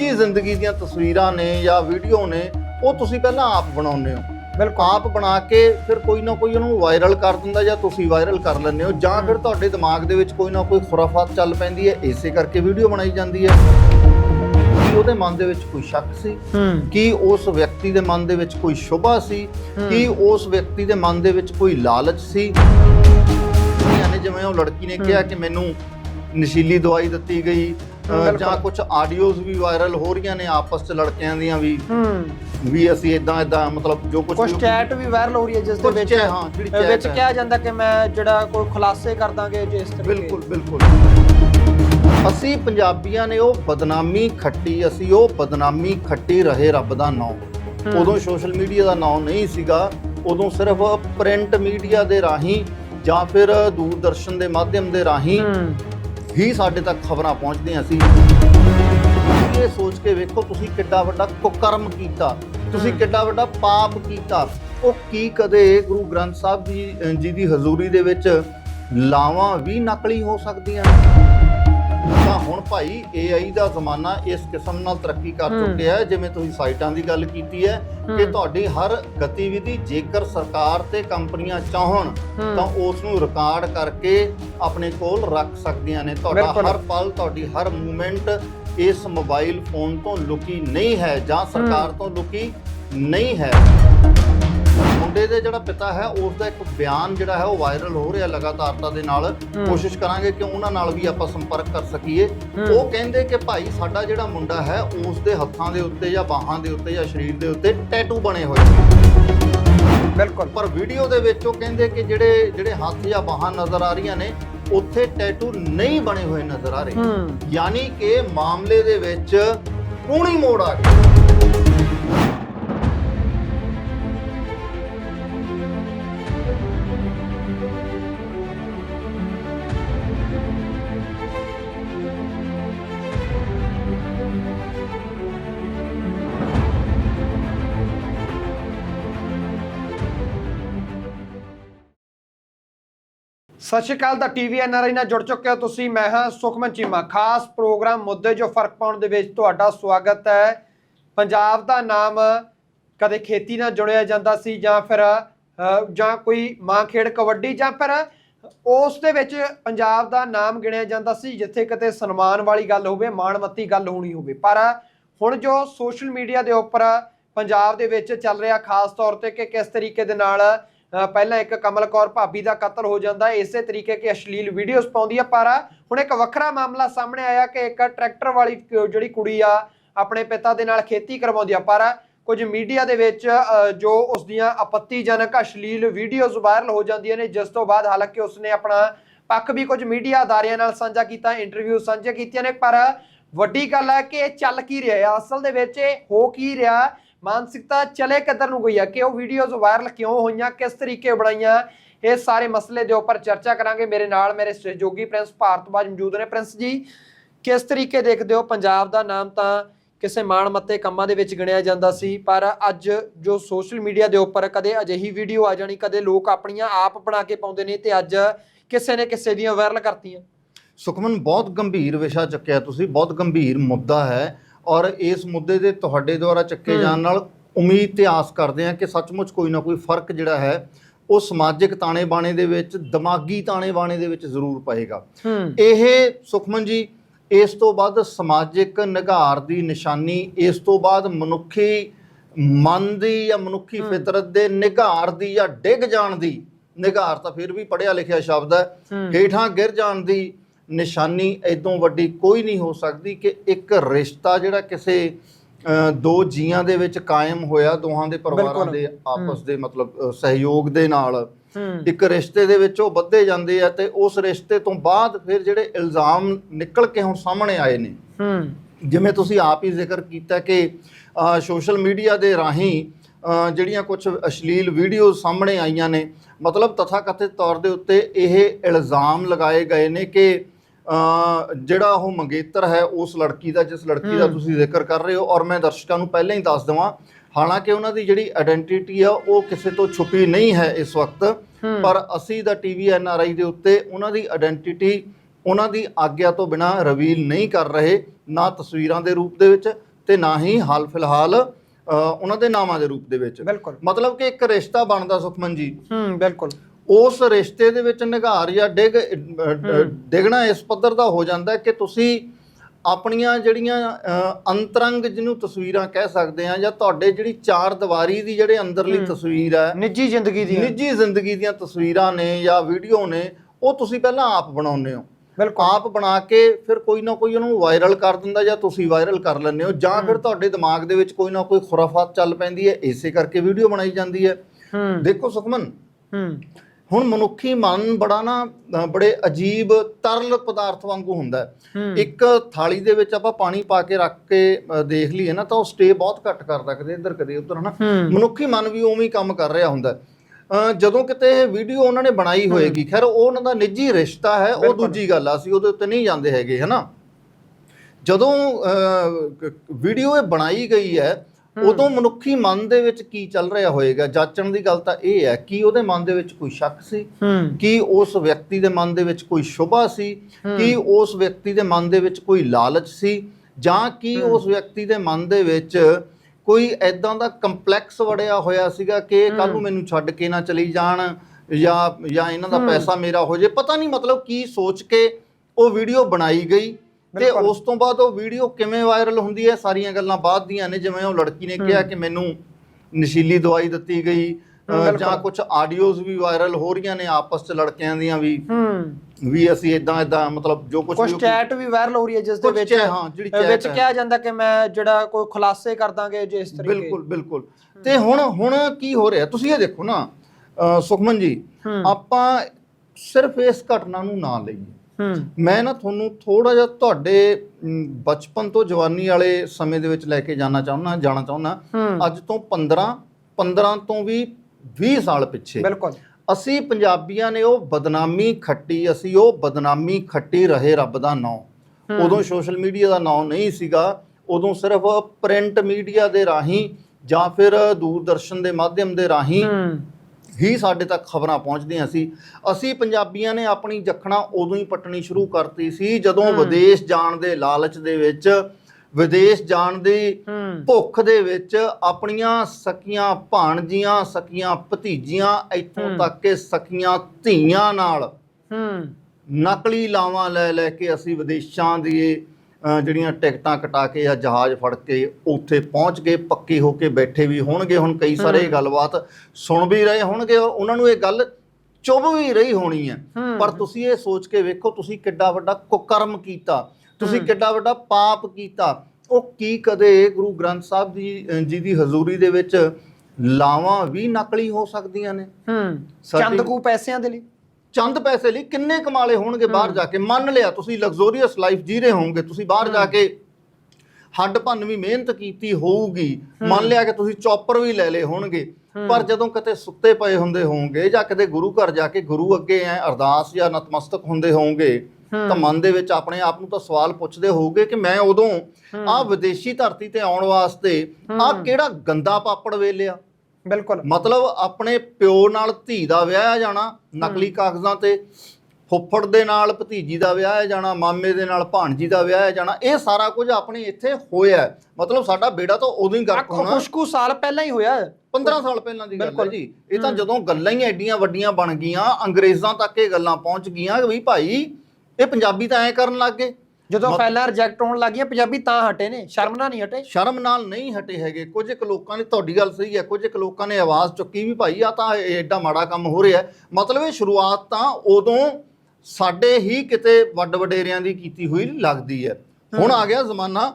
ਨਿੱਜੀ ਜ਼ਿੰਦਗੀ ਦੀਆਂ ਤਸਵੀਰਾਂ ਨੇ ਜਾਂ ਵੀਡੀਓ ਨੇ ਉਹ ਤੁਸੀਂ ਪਹਿਲਾਂ ਆਪ ਬਣਾਉਂਦੇ ਹੋ। ਬਿਲਕੁਲ। ਆਪ ਬਣਾ ਕੇ ਫਿਰ ਕੋਈ ਨਾ ਕੋਈ ਉਹਨੂੰ ਵਾਇਰਲ ਕਰ ਦਿੰਦਾ ਜਾਂ ਤੁਸੀਂ ਵਾਇਰਲ ਕਰ ਲੈਂਦੇ ਹੋ ਜਾਂ ਫਿਰ ਤੁਹਾਡੇ ਦਿਮਾਗ ਦੇ ਵਿੱਚ ਕੋਈ ਨਾ ਕੋਈ ਖੁਰਾਫਾਤ ਚੱਲ ਪੈਂਦੀ ਹੈ ਇਸੇ ਕਰਕੇ ਵੀਡੀਓ ਬਣਾਈ ਜਾਂਦੀ ਹੈ। ਕੀ ਉਹਦੇ ਮਨ ਦੇ ਵਿੱਚ ਕੋਈ ਸ਼ੱਕ ਸੀ? ਕੀ ਉਸ ਵਿਅਕਤੀ ਦੇ ਮਨ ਦੇ ਵਿੱਚ ਕੋਈ ਸ਼ੁਭਾ ਸੀ? ਕੀ ਉਸ ਵਿਅਕਤੀ ਦੇ ਮਨ ਦੇ ਵਿੱਚ ਕੋਈ ਲਾਲਚ ਸੀ? ਯਾਨੀ ਜਿਵੇਂ ਉਹ ਲੜਕੀ ਨੇ ਕਿਹਾ ਕਿ ਮੈਨੂੰ ਨਸ਼ੀਲੀ ਦਵਾਈ ਦਿੱਤੀ ਗਈ। ਜਾਂ ਕੁਝ ਆਡੀਓਜ਼ ਵੀ ਵਾਇਰਲ ਹੋ ਰਹੀਆਂ ਨੇ ਆਪਸ ਚ ਲੜਕਿਆਂ ਦੀਆਂ ਵੀ। ਹੂੰ। ਵੀ ਅਸੀਂ ਇਦਾਂ ਇਦਾਂ ਮਤਲਬ ਜੋ ਕੁਝ ਕੁਝ ਚੈਟ ਵੀ ਵਾਇਰਲ ਹੋ ਰਹੀ ਹੈ ਜਿਸ ਦੇ ਵਿੱਚ ਹਾਂ, ਜਿਹੜੀ ਅਹ ਵਿੱਚ। ਕਿਹਾ ਜਾਂਦਾ ਕਿ ਮੈਂ ਜਿਹੜਾ ਕੋਈ ਖੁਲਾਸੇ ਕਰ ਦਾਂਗੇ ਜਿਸ ਤਰੀਕੇ ਬਿਲਕੁਲ ਬਿਲਕੁਲ। ਅਸੀਂ ਪੰਜਾਬੀਆਂ ਨੇ ਉਹ ਬਦਨਾਮੀ ਖੱਟੀ ਅਸੀਂ ਉਹ ਬਦਨਾਮੀ ਖੱਟੀ ਰਹੇ ਰੱਬ ਦਾ ਨਾਮ ਉਦੋਂ ਸੋਸ਼ਲ ਮੀਡੀਆ ਦਾ ਨਾਮ ਨਹੀਂ ਸੀਗਾ ਉਦੋਂ ਸਿਰਫ ਪ੍ਰਿੰਟ ਮੀਡੀਆ ਦੇ ਰਾਹੀਂ ਜਾਂ ਫਿਰ ਦੂਰਦਰਸ਼ਨ ਦੇ ਮਾਧਿਅਮ ਦੇ ਰਾਹੀਂ ਹੂੰ ਸਾਡੇ ਤੱਕ ਖਬਰਾਂ ਪਹੁੰਚਦੀਆਂ ਸੀ। ਇਹ ਸੋਚ ਕੇ ਵੇਖੋ ਤੁਸੀਂ ਕਿੱਡਾ ਵੱਡਾ ਕੁਕਰਮ ਕੀਤਾ। ਤੁਸੀਂ। ਕਿੱਡਾ ਵੱਡਾ ਪਾਪ ਕੀਤਾ। ਉਹ ਕੀ ਕਦੇ ਗੁਰੂ ਗ੍ਰੰਥ ਸਾਹਿਬ ਜੀ ਜੀ ਦੀ ਹਜ਼ੂਰੀ ਦੇ ਵਿੱਚ ਲਾਵਾਂ ਵੀ ਨਕਲੀ ਹੋ ਸਕਦੀਆਂ ਤਾਂ ਹੁਣ ਭਾਈ AI ਦਾ ਜ਼ਮਾਨਾ ਇਸ ਕਿਸਮ ਨਾਲ ਤਰੱਕੀ ਕਰ। ਚੁੱਕਿਆ ਹੈ ਜਿਵੇਂ ਤੁਸੀਂ ਸਾਈਟਾਂ ਦੀ ਗੱਲ ਕੀਤੀ ਹੈ ਕਿ। ਤੁਹਾਡੀ ਹਰ ਗਤੀਵਿਧੀ ਜੇਕਰ ਸਰਕਾਰ ਤੇ ਕੰਪਨੀਆਂ ਚਾਹਣ। ਤਾਂ ਉਸ ਨੂੰ ਰਿਕਾਰਡ ਕਰਕੇ ਆਪਣੇ ਕੋਲ ਰੱਖ ਸਕਦੀਆਂ ਨੇ ਤੁਹਾਡਾ। ਹਰ ਪਲ ਤੁਹਾਡੀ ਹਰ ਮੂਵਮੈਂਟ ਇਸ ਮੋਬਾਈਲ ਫੋਨ ਤੋਂ ਲੁਕੀ ਨਹੀਂ ਹੈ ਜਾਂ ਸਰਕਾਰ ਤੋਂ ਲੁਕੀ ਨਹੀਂ ਹੈ ਮੁੰਡੇ ਦੇ ਜਿਹੜਾ ਪਿਤਾ ਹੈ ਉਸ ਦਾ ਇੱਕ ਬਿਆਨ ਜਿਹੜਾ ਹੈ ਉਹ ਵਾਇਰਲ ਹੋ ਰਿਹਾ ਲਗਾਤਾਰਤਾ ਦੇ ਨਾਲ। ਕੋਸ਼ਿਸ਼ ਕਰਾਂਗੇ ਕਿ ਉਹਨਾਂ ਨਾਲ ਵੀ ਆਪਾਂ ਸੰਪਰਕ ਕਰ ਸਕੀਏ। ਉਹ ਕਹਿੰਦੇ ਕਿ ਭਾਈ ਸਾਡਾ ਜਿਹੜਾ ਮੁੰਡਾ ਹੈ ਉਸ ਦੇ ਹੱਥਾਂ ਦੇ ਉੱਤੇ ਜਾਂ ਬਾਹਾਂ ਦੇ ਉੱਤੇ ਜਾਂ ਸਰੀਰ ਦੇ ਉੱਤੇ ਟੈਟੂ ਬਣੇ ਹੋਏ ਨੇ। ਬਿਲਕੁਲ। ਪਰ ਵੀਡੀਓ ਦੇ ਵਿੱਚ ਉਹ ਕਹਿੰਦੇ ਕਿ ਜਿਹੜੇ ਜਿਹੜੇ ਹੱਥ ਜਾਂ ਬਾਹਾਂ ਨਜ਼ਰ ਆ ਰਹੀਆਂ ਨੇ ਉੱਥੇ ਟੈਟੂ ਨਹੀਂ ਬਣੇ ਹੋਏ ਨਜ਼ਰ ਆ ਰਹੇ। ਯਾਨੀ ਕਿ ਮਾਮਲੇ ਦੇ ਵਿੱਚ ਕੂਣੀ ਮੋੜ ਆ ਗਿਆ ਸਤਿ ਸ਼੍ਰੀ ਅਕਾਲ, ਦਾ ਟੀਵੀ ਐਨਆਰਆਈ ਨਾਲ ਜੁੜ ਚੁੱਕੇ ਹੋ ਤੁਸੀਂ, ਮੈਂ ਹਾਂ ਸੁਖਮਨ ਚੀਮਾ। ਖਾਸ ਪ੍ਰੋਗਰਾਮ ਮੁੱਦੇ ਜੋ ਫ਼ਰਕ ਪਾਉਣ ਦੇ ਵਿੱਚ ਤੁਹਾਡਾ ਸਵਾਗਤ ਹੈ। ਪੰਜਾਬ ਦਾ ਨਾਮ ਕਦੇ ਖੇਤੀ ਨਾਲ ਜੁੜਿਆ ਜਾਂਦਾ ਸੀ ਜਾਂ ਫਿਰ ਜਾਂ ਕੋਈ ਮਾਂ ਖੇਡ ਕਬੱਡੀ ਜਾਂ ਫਿਰ ਉਸ ਦੇ ਵਿੱਚ ਪੰਜਾਬ ਦਾ ਨਾਮ ਗਿਣਿਆ ਜਾਂਦਾ ਸੀ, ਜਿੱਥੇ ਕਿਤੇ ਸਨਮਾਨ ਵਾਲੀ ਗੱਲ ਹੋਵੇ ਮਾਣਮੱਤੀ ਗੱਲ ਹੋਣੀ ਹੋਵੇ। ਪਰ ਹੁਣ ਜੋ ਸੋਸ਼ਲ ਮੀਡੀਆ ਦੇ ਉੱਪਰ ਪੰਜਾਬ ਦੇ ਵਿੱਚ ਚੱਲ ਰਿਹਾ ਖਾਸ ਤੌਰ ਤੇ ਕਿ ਕਿਸ ਤਰੀਕੇ ਦੇ ਨਾਲ ਪਹਿਲਾਂ ਇੱਕ ਕਮਲ ਕੌਰ ਭਾਬੀ ਦਾ ਕਤਲ ਹੋ ਜਾਂਦਾ ਹੈ, ਇਸੇ ਤਰੀਕੇ ਕਿ ਅਸ਼ਲੀਲ ਵੀਡੀਓਜ਼ ਪਾਉਂਦੀ ਹੈ ਪਰ ਹੁਣ ਇੱਕ ਵੱਖਰਾ ਮਾਮਲਾ ਸਾਹਮਣੇ ਆਇਆ ਕਿ ਇੱਕ ਟਰੈਕਟਰ ਵਾਲੀ ਜਿਹੜੀ ਕੁੜੀ ਆ, ਆਪਣੇ ਪਿਤਾ ਦੇ ਨਾਲ ਖੇਤੀ ਕਰਵਾਉਂਦੀ ਆ, ਪਰ ਕੁਝ ਮੀਡੀਆ ਦੇ ਵਿੱਚ ਜੋ ਉਸ ਦੀਆਂ ਆਪੱਤੀਜਨਕ ਅਸ਼ਲੀਲ ਵੀਡੀਓਜ਼ ਵਾਇਰਲ ਹੋ ਜਾਂਦੀਆਂ ਨੇ, ਜਿਸ ਤੋਂ ਬਾਅਦ ਹਾਲਾਂਕਿ ਉਸਨੇ ਆਪਣਾ ਪੱਖ ਵੀ ਕੁਝ ਮੀਡੀਆ ਅਦਾਰਿਆਂ ਨਾਲ ਸਾਂਝਾ ਕੀਤਾ ਇੰਟਰਵਿਊ ਸਾਂਝੇ ਕੀਤੀਆਂ ਨੇ, ਪਰ ਵੱਡੀ ਗੱਲ ਹੈ ਕਿ ਇਹ ਚੱਲ ਕੀ ਰਿਹਾ ਅਸਲ ਦੇ ਵਿੱਚ ਇਹ ਹੋ ਕੀ ਰਿਹਾ ਮਾਨਸਿਕਤਾ ਚਲੇ ਕਿੱਧਰ ਨੂੰ ਗਈ ਹੈ ਕਿ ਉਹ ਵੀਡੀਓਜ਼ ਵਾਇਰਲ ਕਿਉਂ ਹੋਈਆਂ? ਕਿਸ ਤਰੀਕੇ ਬਣਾਈਆਂ? ਇਹ ਸਾਰੇ ਮਸਲੇ ਦੇ ਉੱਪਰ ਚਰਚਾ ਕਰਾਂਗੇ। ਮੇਰੇ ਨਾਲ ਮੇਰੇ ਸਹਿਯੋਗੀ ਪ੍ਰਿੰਸ ਭਾਰਤਵਾਜ ਮੌਜੂਦ ਨੇ। ਪ੍ਰਿੰਸ ਜੀ, ਕਿਸ ਤਰੀਕੇ ਦੇਖਦੇ ਹੋ? ਪੰਜਾਬ ਦਾ ਨਾਮ ਤਾਂ ਕਿਸੇ ਮਾਣ ਮੱਤੇ ਕੰਮਾਂ ਦੇ ਵਿੱਚ ਗਿਣਿਆ ਜਾਂਦਾ ਸੀ, ਪਰ ਅੱਜ ਜੋ ਸੋਸ਼ਲ ਮੀਡੀਆ ਦੇ ਉੱਪਰ ਕਦੇ ਅਜਿਹੀ ਵੀਡੀਓ ਆ ਜਾਣੀ, ਕਦੇ ਲੋਕ ਆਪਣੀਆਂ ਆਪ ਬਣਾ ਕੇ ਪਾਉਂਦੇ ਨੇ, ਤੇ ਅੱਜ ਕਿਸੇ ਨੇ ਕਿਸੇ ਦੀਆਂ ਵਾਇਰਲ ਕਰਤੀਆਂ। ਸੁਖਮਨ, ਬਹੁਤ ਗੰਭੀਰ ਵਿਸ਼ਾ ਚੱਕਿਆ ਤੁਸੀਂ। ਬਹੁਤ ਗੰਭੀਰ ਮੁੱਦਾ ਹੈ। ਔਰ ਇਸ ਮੁੱਦੇ ਦੇ ਤੁਹਾਡੇ ਦੁਆਰਾ ਚੱਕੇ। ਜਾਣ ਨਾਲ ਉਮੀਦ ਤੇ ਆਸ ਕਰਦੇ ਹਾਂ ਕਿ ਸੱਚਮੁੱਚ ਕੋਈ ਨਾ ਕੋਈ ਫ਼ਰਕ ਜਿਹੜਾ ਹੈ ਉਹ ਸਮਾਜਿਕ ਤਾਣੇ ਬਾਣੇ ਦੇ ਵਿੱਚ ਦਿਮਾਗੀ ਤਾਣੇ ਬਾਣੇ ਦੇ ਵਿੱਚ ਜ਼ਰੂਰ ਪਏਗਾ ਇਹ ਸੁਖਮਨ ਜੀ ਇਸ ਤੋਂ ਬਾਅਦ ਸਮਾਜਿਕ ਨਿਗਾਰ ਦੀ ਨਿਸ਼ਾਨੀ ਇਸ ਤੋਂ ਬਾਅਦ ਮਨੁੱਖੀ ਮਨ ਦੀ ਜਾਂ ਮਨੁੱਖੀ। ਫਿਤਰਤ ਦੇ ਨਿਗਾਰ ਦੀ ਜਾਂ ਡਿੱਗ ਜਾਣ ਦੀ ਨਿਗਾਰ ਤਾਂ ਫਿਰ ਵੀ ਪੜਿਆ ਲਿਖਿਆ ਸ਼ਬਦ ਹੈ ਹੂੰ। ਹੇਠਾਂ ਗਿਰ ਜਾਣ ਦੀ ਨਿਸ਼ਾਨੀ ਇਦੋਂ ਵੱਡੀ ਕੋਈ ਨਹੀਂ ਹੋ ਸਕਦੀ ਕਿ ਇੱਕ ਰਿਸ਼ਤਾ ਜਿਹੜਾ ਕਿਸੇ ਦੋ ਜੀਆਂ ਦੇ ਵਿੱਚ ਕਾਇਮ ਹੋਇਆ ਦੋਹਾਂ ਦੇ ਪਰਿਵਾਰਾਂ। ਦੇ ਆਪਸ ਦੇ ਮਤਲਬ ਸਹਿਯੋਗ ਦੇ ਨਾਲ ਇੱਕ ਰਿਸ਼ਤੇ ਦੇ ਵਿੱਚ ਉਹ ਵੱਧੇ ਜਾਂਦੇ ਆ ਤੇ ਉਸ ਰਿਸ਼ਤੇ ਤੋਂ ਬਾਅਦ ਫਿਰ ਜਿਹੜੇ ਇਲਜ਼ਾਮ ਨਿਕਲ ਕੇ ਹੁਣ ਸਾਹਮਣੇ ਆਏ ਨੇ। ਜਿਵੇਂ ਤੁਸੀਂ ਆਪ ਹੀ ਜ਼ਿਕਰ ਕੀਤਾ ਕਿ ਸੋਸ਼ਲ ਮੀਡੀਆ ਦੇ ਰਾਹੀਂ ਜਿਹੜੀਆਂ ਕੁਝ ਅਸ਼ਲੀਲ ਵੀਡੀਓ ਸਾਹਮਣੇ ਆਈਆਂ ਨੇ ਮਤਲਬ ਤਥਾਕਥਿਤ ਤੌਰ ਦੇ ਉੱਤੇ ਇਹ ਇਲਜ਼ਾਮ ਲਗਾਏ ਗਏ ਨੇ ਕਿ ਜਿਹੜਾ ਉਹ ਮੰਗੇਤਰ ਹੈ ਉਸ ਲੜਕੀ ਦਾ ਜਿਸ ਲੜਕੀ ਦਾ। ਤੁਸੀਂ ਜ਼ਿਕਰ ਕਰ ਰਹੇ ਹੋ ਔਰ ਮੈਂ ਦਰਸ਼ਕਾਂ ਨੂੰ ਪਹਿਲਾਂ ਹੀ ਦੱਸ ਦਵਾਂ ਹਾਲਾਂਕਿ ਉਹਨਾਂ ਦੀ ਜਿਹੜੀ ਆਇਡੈਂਟੀਟੀ ਆ ਉਹ ਕਿਸੇ ਤੋਂ ਛੁਪੀ ਨਹੀਂ ਹੈ ਇਸ ਵਕਤ। ਪਰ ਅਸੀਂ ਦਾ ਟੀਵੀ ਐਨਆਰਆਈ ਦੇ ਉੱਤੇ ਉਹਨਾਂ ਦੀ ਆਇਡੈਂਟੀਟੀ ਉਹਨਾਂ ਦੀ ਆਗਿਆ ਤੋਂ ਬਿਨਾ ਰਿਵੀਲ ਨਹੀਂ ਕਰ ਰਹੇ ਨਾ ਤਸਵੀਰਾਂ ਦੇ ਰੂਪ ਦੇ ਵਿੱਚ ਤੇ ਨਾ ਹੀ ਹਾਲ ਫਿਲਹਾਲ ਉਹਨਾਂ ਦੇ ਨਾਮਾਂ ਦੇ ਰੂਪ ਦੇ ਵਿੱਚ ਬਿਲਕੁਲ ਮਤਲਬ ਕਿ ਇੱਕ ਰਿਸ਼ਤਾ ਬਣਦਾ ਸੁਖਮਨ ਜੀ ਹੂੰ ਬਿਲਕੁਲ ਉਸ ਰਿਸ਼ਤੇ ਦੇ ਵਿੱਚ ਨਿਗਾਰ ਜਾਂ ਡਿਗ ਡਿਗਣਾ ਇਸ ਪੱਧਰ ਦਾ ਹੋ ਜਾਂਦਾ ਕਿ ਤੁਸੀਂ ਆਪਣੀਆਂ ਜਿਹੜੀਆਂ ਅੰਤਰੰਗ ਜਿਹਨੂੰ ਤਸਵੀਰਾਂ ਕਹਿ ਸਕਦੇ ਆ ਜਾਂ ਤੁਹਾਡੇ ਜਿਹੜੀ ਚਾਰ ਦੀਵਾਰੀ ਦੀ ਜਿਹੜੇ ਅੰਦਰਲੀ ਤਸਵੀਰ ਹੈ ਨਿੱਜੀ ਜ਼ਿੰਦਗੀ ਦੀ ਨਿੱਜੀ ਜ਼ਿੰਦਗੀ ਦੀਆਂ ਤਸਵੀਰਾਂ ਨੇ ਜਾਂ ਵੀਡੀਓ ਨੇ ਉਹ ਤੁਸੀਂ ਪਹਿਲਾਂ ਆਪ ਬਣਾਉਂਦੇ ਹੋ। ਬਿਲਕੁਲ। ਆਪ ਬਣਾ ਕੇ ਫਿਰ ਕੋਈ ਨਾ ਕੋਈ ਉਹਨੂੰ ਵਾਇਰਲ ਕਰ ਦਿੰਦਾ ਜਾਂ ਤੁਸੀਂ ਵਾਇਰਲ ਕਰ ਲੈਂਦੇ ਹੋ ਜਾਂ ਫਿਰ ਤੁਹਾਡੇ ਦਿਮਾਗ ਦੇ ਵਿੱਚ ਕੋਈ ਨਾ ਕੋਈ ਖੁਰਾਫਾਤ ਚੱਲ ਪੈਂਦੀ ਹੈ ਇਸੇ ਕਰਕੇ ਵੀਡੀਓ ਬਣਾਈ ਜਾਂਦੀ ਹੈ। ਹੂੰ। ਦੇਖੋ ਸੁਖਮਨ। ਹੂੰ। ਹੁਣ ਮਨੁੱਖੀ ਮਨ ਬੜਾ ਨਾ ਅ, ਬੜੇ ਅਜੀਬ ਤਰਲ ਪਦਾਰਥ ਵਾਂਗੂ ਹੁੰਦਾ ਹੈ। ਇੱਕ ਥਾਲੀ ਦੇ ਵਿੱਚ ਆਪਾਂ ਪਾਣੀ ਪਾ ਕੇ ਰੱਖ ਕੇ ਅ, ਦੇਖ ਲਈਏ ਨਾ ਤਾਂ ਉਹ ਸਟੇ ਬਹੁਤ ਘੱਟ ਕਰਦਾ ਕਦੇ ਇੱਧਰ ਕਦੇ ਉੱਧਰ ਹਨਾ? ਮਨੁੱਖੀ ਮਨ ਵੀ ਉਵੇਂ ਹੀ ਕੰਮ ਕਰ ਰਿਹਾ ਹੁੰਦਾ ਹੈ। ਅ, ਜਦੋਂ ਕਿਤੇ ਇਹ ਵੀਡੀਓ ਉਹਨਾਂ ਨੇ ਬਣਾਈ ਹੋਏਗੀ ਖੈਰ ਉਹ ਉਹਨਾਂ ਦਾ ਨਿੱਜੀ ਰਿਸ਼ਤਾ ਹੈ ਉਹ। ਦੂਜੀ ਗੱਲ ਆ ਅਸੀਂ ਉਹਦੇ ਉੱਤੇ ਨਹੀਂ ਜਾਂਦੇ ਹੈਗੇ ਹਨਾ? ਜਦੋਂ ਵੀਡੀਓ ਇਹ ਬਣਾਈ ਗਈ ਹੈ ਉਦੋਂ ਮਨੁੱਖੀ ਮਨ ਦੇ ਵਿੱਚ ਕੀ ਚੱਲ ਰਿਹਾ ਹੋਏਗਾ? ਜਾਚਣ ਦੀ ਗੱਲ ਤਾਂ ਇਹ ਹੈ ਕਿ ਉਹਦੇ ਮਨ ਦੇ ਵਿੱਚ ਕੋਈ ਸ਼ੱਕ ਸੀ? ਕੀ ਉਸ ਵਿਅਕਤੀ ਦੇ ਮਨ ਦੇ ਵਿੱਚ ਕੋਈ ਸ਼ੁਭਾ ਸੀ? ਕੀ ਉਸ ਵਿਅਕਤੀ ਦੇ ਮਨ ਦੇ ਵਿੱਚ ਕੋਈ ਲਾਲਚ ਸੀ? ਜਾਂ ਕੀ ਉਸ ਵਿਅਕਤੀ ਦੇ ਮਨ ਦੇ ਵਿੱਚ ਕੋਈ ਐਦਾਂ ਦਾ ਕੰਪਲੈਕਸ ਵੜਿਆ ਹੋਇਆ ਸੀਗਾ ਕਿ ਕੱਲ ਨੂੰ ਮੈਨੂੰ ਛੱਡ ਕੇ ਨਾ ਚਲੀ ਜਾਣ ਜਾਂ ਜਾਂ ਇਹਨਾਂ ਦਾ ਪੈਸਾ ਮੇਰਾ ਹੋ ਜੇ? ਪਤਾ ਨਹੀਂ ਮਤਲਬ ਕੀ ਸੋਚ ਕੇ ਉਹ ਵੀਡੀਓ ਬਣਾਈ ਗਈ। ਤੇ ਬਿਲਕੁਲ। ਉਸ ਤੋਂ ਬਾਅਦ ਉਹ ਵੀਡੀਓ ਕਿਵੇਂ ਵਾਇਰਲ ਹੁੰਦੀ ਹੈ ਸਾਰੀਆਂ ਗੱਲਾਂ ਬਾਅਦ ਦੀਆਂ ਨੇ ਜਿਵੇਂ ਉਹ ਲੜਕੀ ਨੇ ਕਿਹਾ ਕਿ ਮੈਨੂੰ ਨਸ਼ੀਲੀ ਦਵਾਈ ਦਿੱਤੀ ਗਈ ਅ, ਬਿਲਕੁਲ। ਜਾਂ ਕੁਝ ਆਡੀਓਜ਼ ਵੀ ਵਾਇਰਲ ਹੋ ਰਹੀਆਂ ਨੇ ਆਪਸ ਚ ਲੜਕਿਆਂ ਦੀਆਂ ਵੀ ਹੂੰ ਵੀ ਅਸੀਂ ਇਦਾਂ ਇਦਾਂ ਮਤਲਬ ਜੋ ਕੁਝ ਕੁਝ ਚੈਟ ਵੀ ਵਾਇਰਲ ਹੋ ਰਹੀ ਹੈ ਜਿਸ ਦੇ ਕੁਛ ਵਿੱਚ chat, ਹਾਂ, ਜਿਹੜੀ ਵਿੱਚ chat ਹੈ। ਕਿਹਾ ਜਾਂਦਾ ਕਿ ਮੈਂ ਜਿਹੜਾ ਕੋਈ ਖੁਲਾਸੇ ਕਰ ਦਾਂਗੇ ਜੇ ਇਸ ਤਰੀਕੇ ਬਿਲਕੁਲ ਬਿਲਕੁਲ ਤੇ ਹੁਣ ਹੁਣ ਕੀ ਹੋ ਰਿਹਾ ਤੁਸੀਂ ਇਹ ਦੇਖੋ ਨਾ ਸੁਖਮਨ ਜੀ ਹੂੰ। ਆਪਾਂ ਸਿਰਫ ਇਸ ਘਟਨਾ ਨੂੰ ਨਾ ਲਈਏ ਮੈਂ ਨਾ ਤੁਹਾਨੂੰ ਥੋੜਾ ਜਿਹਾ ਤੁਹਾਡੇ ਬਚਪਨ ਤੋਂ ਜਵਾਨੀ ਵਾਲੇ ਸਮੇਂ ਦੇ ਵਿੱਚ ਲੈ ਕੇ ਜਾਣਾ ਚਾਹੁੰਦਾ ਜਾਣਾ ਚਾਹੁੰਦਾ। ਅੱਜ ਤੋਂ 15 15 ਤੋਂ ਵੀ 20 ਸਾਲ ਪਿੱਛੇ। ਬਿਲਕੁਲ। ਅਸੀਂ ਪੰਜਾਬੀਆਂ ਨੇ ਉਹ ਬਦਨਾਮੀ ਖੱਟੀ ਅਸੀਂ ਉਹ ਬਦਨਾਮੀ ਖੱਟੀ ਰਹੇ ਰੱਬ ਦਾ ਨਾਂ। ਉਦੋਂ ਸੋਸ਼ਲ ਮੀਡੀਆ ਦਾ ਨਾਂ ਨਹੀਂ ਸੀਗਾ ਉਦੋਂ ਸਿਰਫ ਪ੍ਰਿੰਟ ਮੀਡੀਆ ਦੇ ਰਾਹੀਂ ਜਾਂ ਫਿਰ ਦੂਰਦਰਸ਼ਨ ਦੇ ਮਾਧਿਅਮ ਦੇ ਰਾਹੀਂ ਹੂੰ ਸਾਡੇ ਤੱਕ ਖਬਰਾਂ ਪਹੁੰਚਦੀਆਂ ਸੀ। ਅਸੀਂ ਪੰਜਾਬੀਆਂ ਨੇ ਆਪਣੀ ਜਖਣਾ ਉਦੋਂ ਹੀ ਪੱਟਣੀ ਸ਼ੁਰੂ ਕਰਤੀ ਸੀ ਜਦੋਂ ਵਿਦੇਸ਼ ਜਾਣ ਦੇ ਲਾਲਚ ਦੇ ਵਿੱਚ ਵਿਦੇਸ਼ ਜਾਣ ਦੀ ਭੁੱਖ ਦੇ ਵਿੱਚ ਆਪਣੀਆਂ ਸਕੀਆਂ ਭਾਣਜੀਆਂ ਸਕੀਆਂ ਭਤੀਜੀਆਂ ਇੱਥੋਂ ਤੱਕ ਕਿ ਸਕੀਆਂ ਧੀਆਂ ਨਾਲ ਹੂੰ। ਨਕਲੀ ਲਾਵਾਂ ਲੈ ਲੈ ਕੇ ਅਸੀਂ ਵਿਦੇਸ਼ਾਂ ਦੀ ਜਿਹੜੀਆਂ ਟਿਕਟਾਂ ਕਟਾ ਕੇ ਜਾਂ ਜਹਾਜ਼ ਫੜ ਕੇ ਉੱਥੇ ਪਹੁੰਚ ਗਏ ਪੱਕੇ ਹੋ ਕੇ ਬੈਠੇ ਵੀ ਹੋਣਗੇ ਹੁਣ ਕਈ ਸਾਰੇ ਗੱਲਬਾਤ ਸੁਣ ਵੀ ਰਹੇ ਹੋਣਗੇ ਔਰ ਉਹਨਾਂ ਨੂੰ ਇਹ ਗੱਲ ਚੁੱਭ ਵੀ ਰਹੀ ਹੋਣੀ ਹੈ। ਪਰ ਤੁਸੀਂ ਇਹ ਸੋਚ ਕੇ ਵੇਖੋ ਤੁਸੀਂ ਕਿੱਡਾ ਵੱਡਾ ਕੁਕਰਮ ਕੀਤਾ ਤੁਸੀਂ ਕਿੱਡਾ ਵੱਡਾ ਪਾਪ ਕੀਤਾ। ਉਹ ਕੀ ਕਦੇ ਗੁਰੂ ਗ੍ਰੰਥ ਸਾਹਿਬ ਦੀ ਜੀ ਦੀ ਹਜ਼ੂਰੀ ਦੇ ਵਿੱਚ ਲਾਵਾਂ ਵੀ ਨਕਲੀ ਹੋ ਸਕਦੀਆਂ ਨੇ? ਹੂੰ। ਚੰਦ ਕੂ ਪੈਸਿਆਂ ਦੇ ਲਈ। ਚੰਦ ਪੈਸੇ ਲਈ ਕਿੰਨੇ ਕਮਾਲੇ ਹੋਣਗੇ ਬਾਹਰ ਜਾ ਕੇ? ਮੰਨ ਲਿਆ ਤੁਸੀਂ ਲਗਜ਼ਰੀਅਸ ਲਾਈਫ ਜੀ ਰਹੇ ਹੋਵੋਗੇ ਤੁਸੀਂ ਬਾਹਰ ਜਾ ਕੇ ਹੱਡ ਭੰਨ ਵੀ ਮਿਹਨਤ ਕੀਤੀ ਹੋਊਗੀ ਮੰਨ ਲਿਆ ਕਿ ਤੁਸੀਂ ਚੌਪਰ ਵੀ ਲੈ ਲਏ ਹੋਣਗੇ ਪਰ ਜਦੋਂ ਕਿਤੇ ਸੁੱਤੇ ਪਏ ਹੁੰਦੇ ਹੋਵੋਗੇ ਜਾਂ ਕਿਤੇ ਗੁਰੂ ਘਰ ਜਾ ਕੇ ਗੁਰੂ ਅੱਗੇ ਐ ਅਰਦਾਸ ਜਾਂ ਨਤਮਸਤਕ ਹੁੰਦੇ ਹੋਵੋਗੇ ਤਾਂ ਮਨ ਦੇ ਵਿੱਚ ਆਪਣੇ ਆਪ ਨੂੰ ਤਾਂ ਸਵਾਲ ਪੁੱਛਦੇ ਹੋਵੋਗੇ ਕਿ ਮੈਂ ਉਦੋਂ ਆਹ ਵਿਦੇਸ਼ੀ ਧਰਤੀ ਤੇ ਆਉਣ ਵਾਸਤੇ ਆਹ ਕਿਹੜਾ ਗੰਦਾ ਪਾਪੜ ਵੇਲਿਆ? ਬਿਲਕੁਲ ਮਤਲਬ ਆਪਣੇ ਪਿਓ ਨਾਲ ਧੀ ਦਾ ਵਿਆਹ ਜਾਣਾ ਨਕਲੀ ਕਾਗਜ਼ਾਂ ਤੇ ਫੁੱਫੜ ਦੇ ਨਾਲ ਭਤੀਜੀ ਦਾ ਵਿਆਹ ਜਾਣਾ ਮਾਮੇ ਦੇ ਨਾਲ ਭਾਣਜੀ ਦਾ ਵਿਆਹ ਜਾਣਾ ਇਹ ਸਾਰਾ ਕੁਝ ਆਪਣੇ ਇੱਥੇ ਹੋਇਆ। ਮਤਲਬ ਸਾਡਾ ਬੇੜਾ ਤਾਂ ਉਦੋਂ ਹੀ ਗਰਕ ਹੋਣਾ ਕੁ ਸਾਲ ਪਹਿਲਾਂ ਹੀ ਹੋਇਆ ਹੈ। 15 ਸਾਲ ਪਹਿਲਾਂ ਦੀ ਗੱਲ ਹੈ ਬਿਲਕੁਲ। ਜੀ ਇਹ ਤਾਂ ਜਦੋਂ ਗੱਲਾਂ ਹੀ ਐਡੀਆਂ ਵੱਡੀਆਂ ਬਣ ਗਈਆਂ ਅੰਗਰੇਜ਼ਾਂ ਤੱਕ ਇਹ ਗੱਲਾਂ ਪਹੁੰਚ ਗਈਆਂ ਵੀ ਭਾਈ ਇਹ ਪੰਜਾਬੀ ਤਾਂ ਐ ਕਰਨ ਲੱਗ ਗਏ ਜਦੋਂ ਫਾਈਲਾਂ ਰਿਜੈਕਟ ਹੋਣ ਲੱਗੀਆਂ ਪੰਜਾਬੀ ਤਾਂ ਹਟੇ ਨੇ ਸ਼ਰਮ ਨਾਲ ਨਹੀਂ ਹਟੇ? ਸ਼ਰਮ ਨਾਲ ਨਹੀਂ ਹਟੇ ਹੈਗੇ। ਕੁਝ ਕੁ ਲੋਕਾਂ ਨੇ ਤੁਹਾਡੀ ਗੱਲ ਸਹੀ ਹੈ ਕੁਝ ਕੁ ਲੋਕਾਂ ਨੇ ਆਵਾਜ਼ ਚੁੱਕੀ ਵੀ ਭਾਈ ਆ ਤਾਂ ਐਡਾ ਮਾੜਾ ਕੰਮ ਹੋ ਰਿਹਾ। ਮਤਲਬ ਇਹ ਸ਼ੁਰੂਆਤ ਤਾਂ ਉਦੋਂ ਸਾਡੇ ਹੀ ਕਿਤੇ ਵੱਡ ਵਡੇਰਿਆਂ ਦੀ ਕੀਤੀ ਹੋਈ ਲੱਗਦੀ ਹੈ। ਹੁਣ ਆ ਗਿਆ ਜ਼ਮਾਨਾ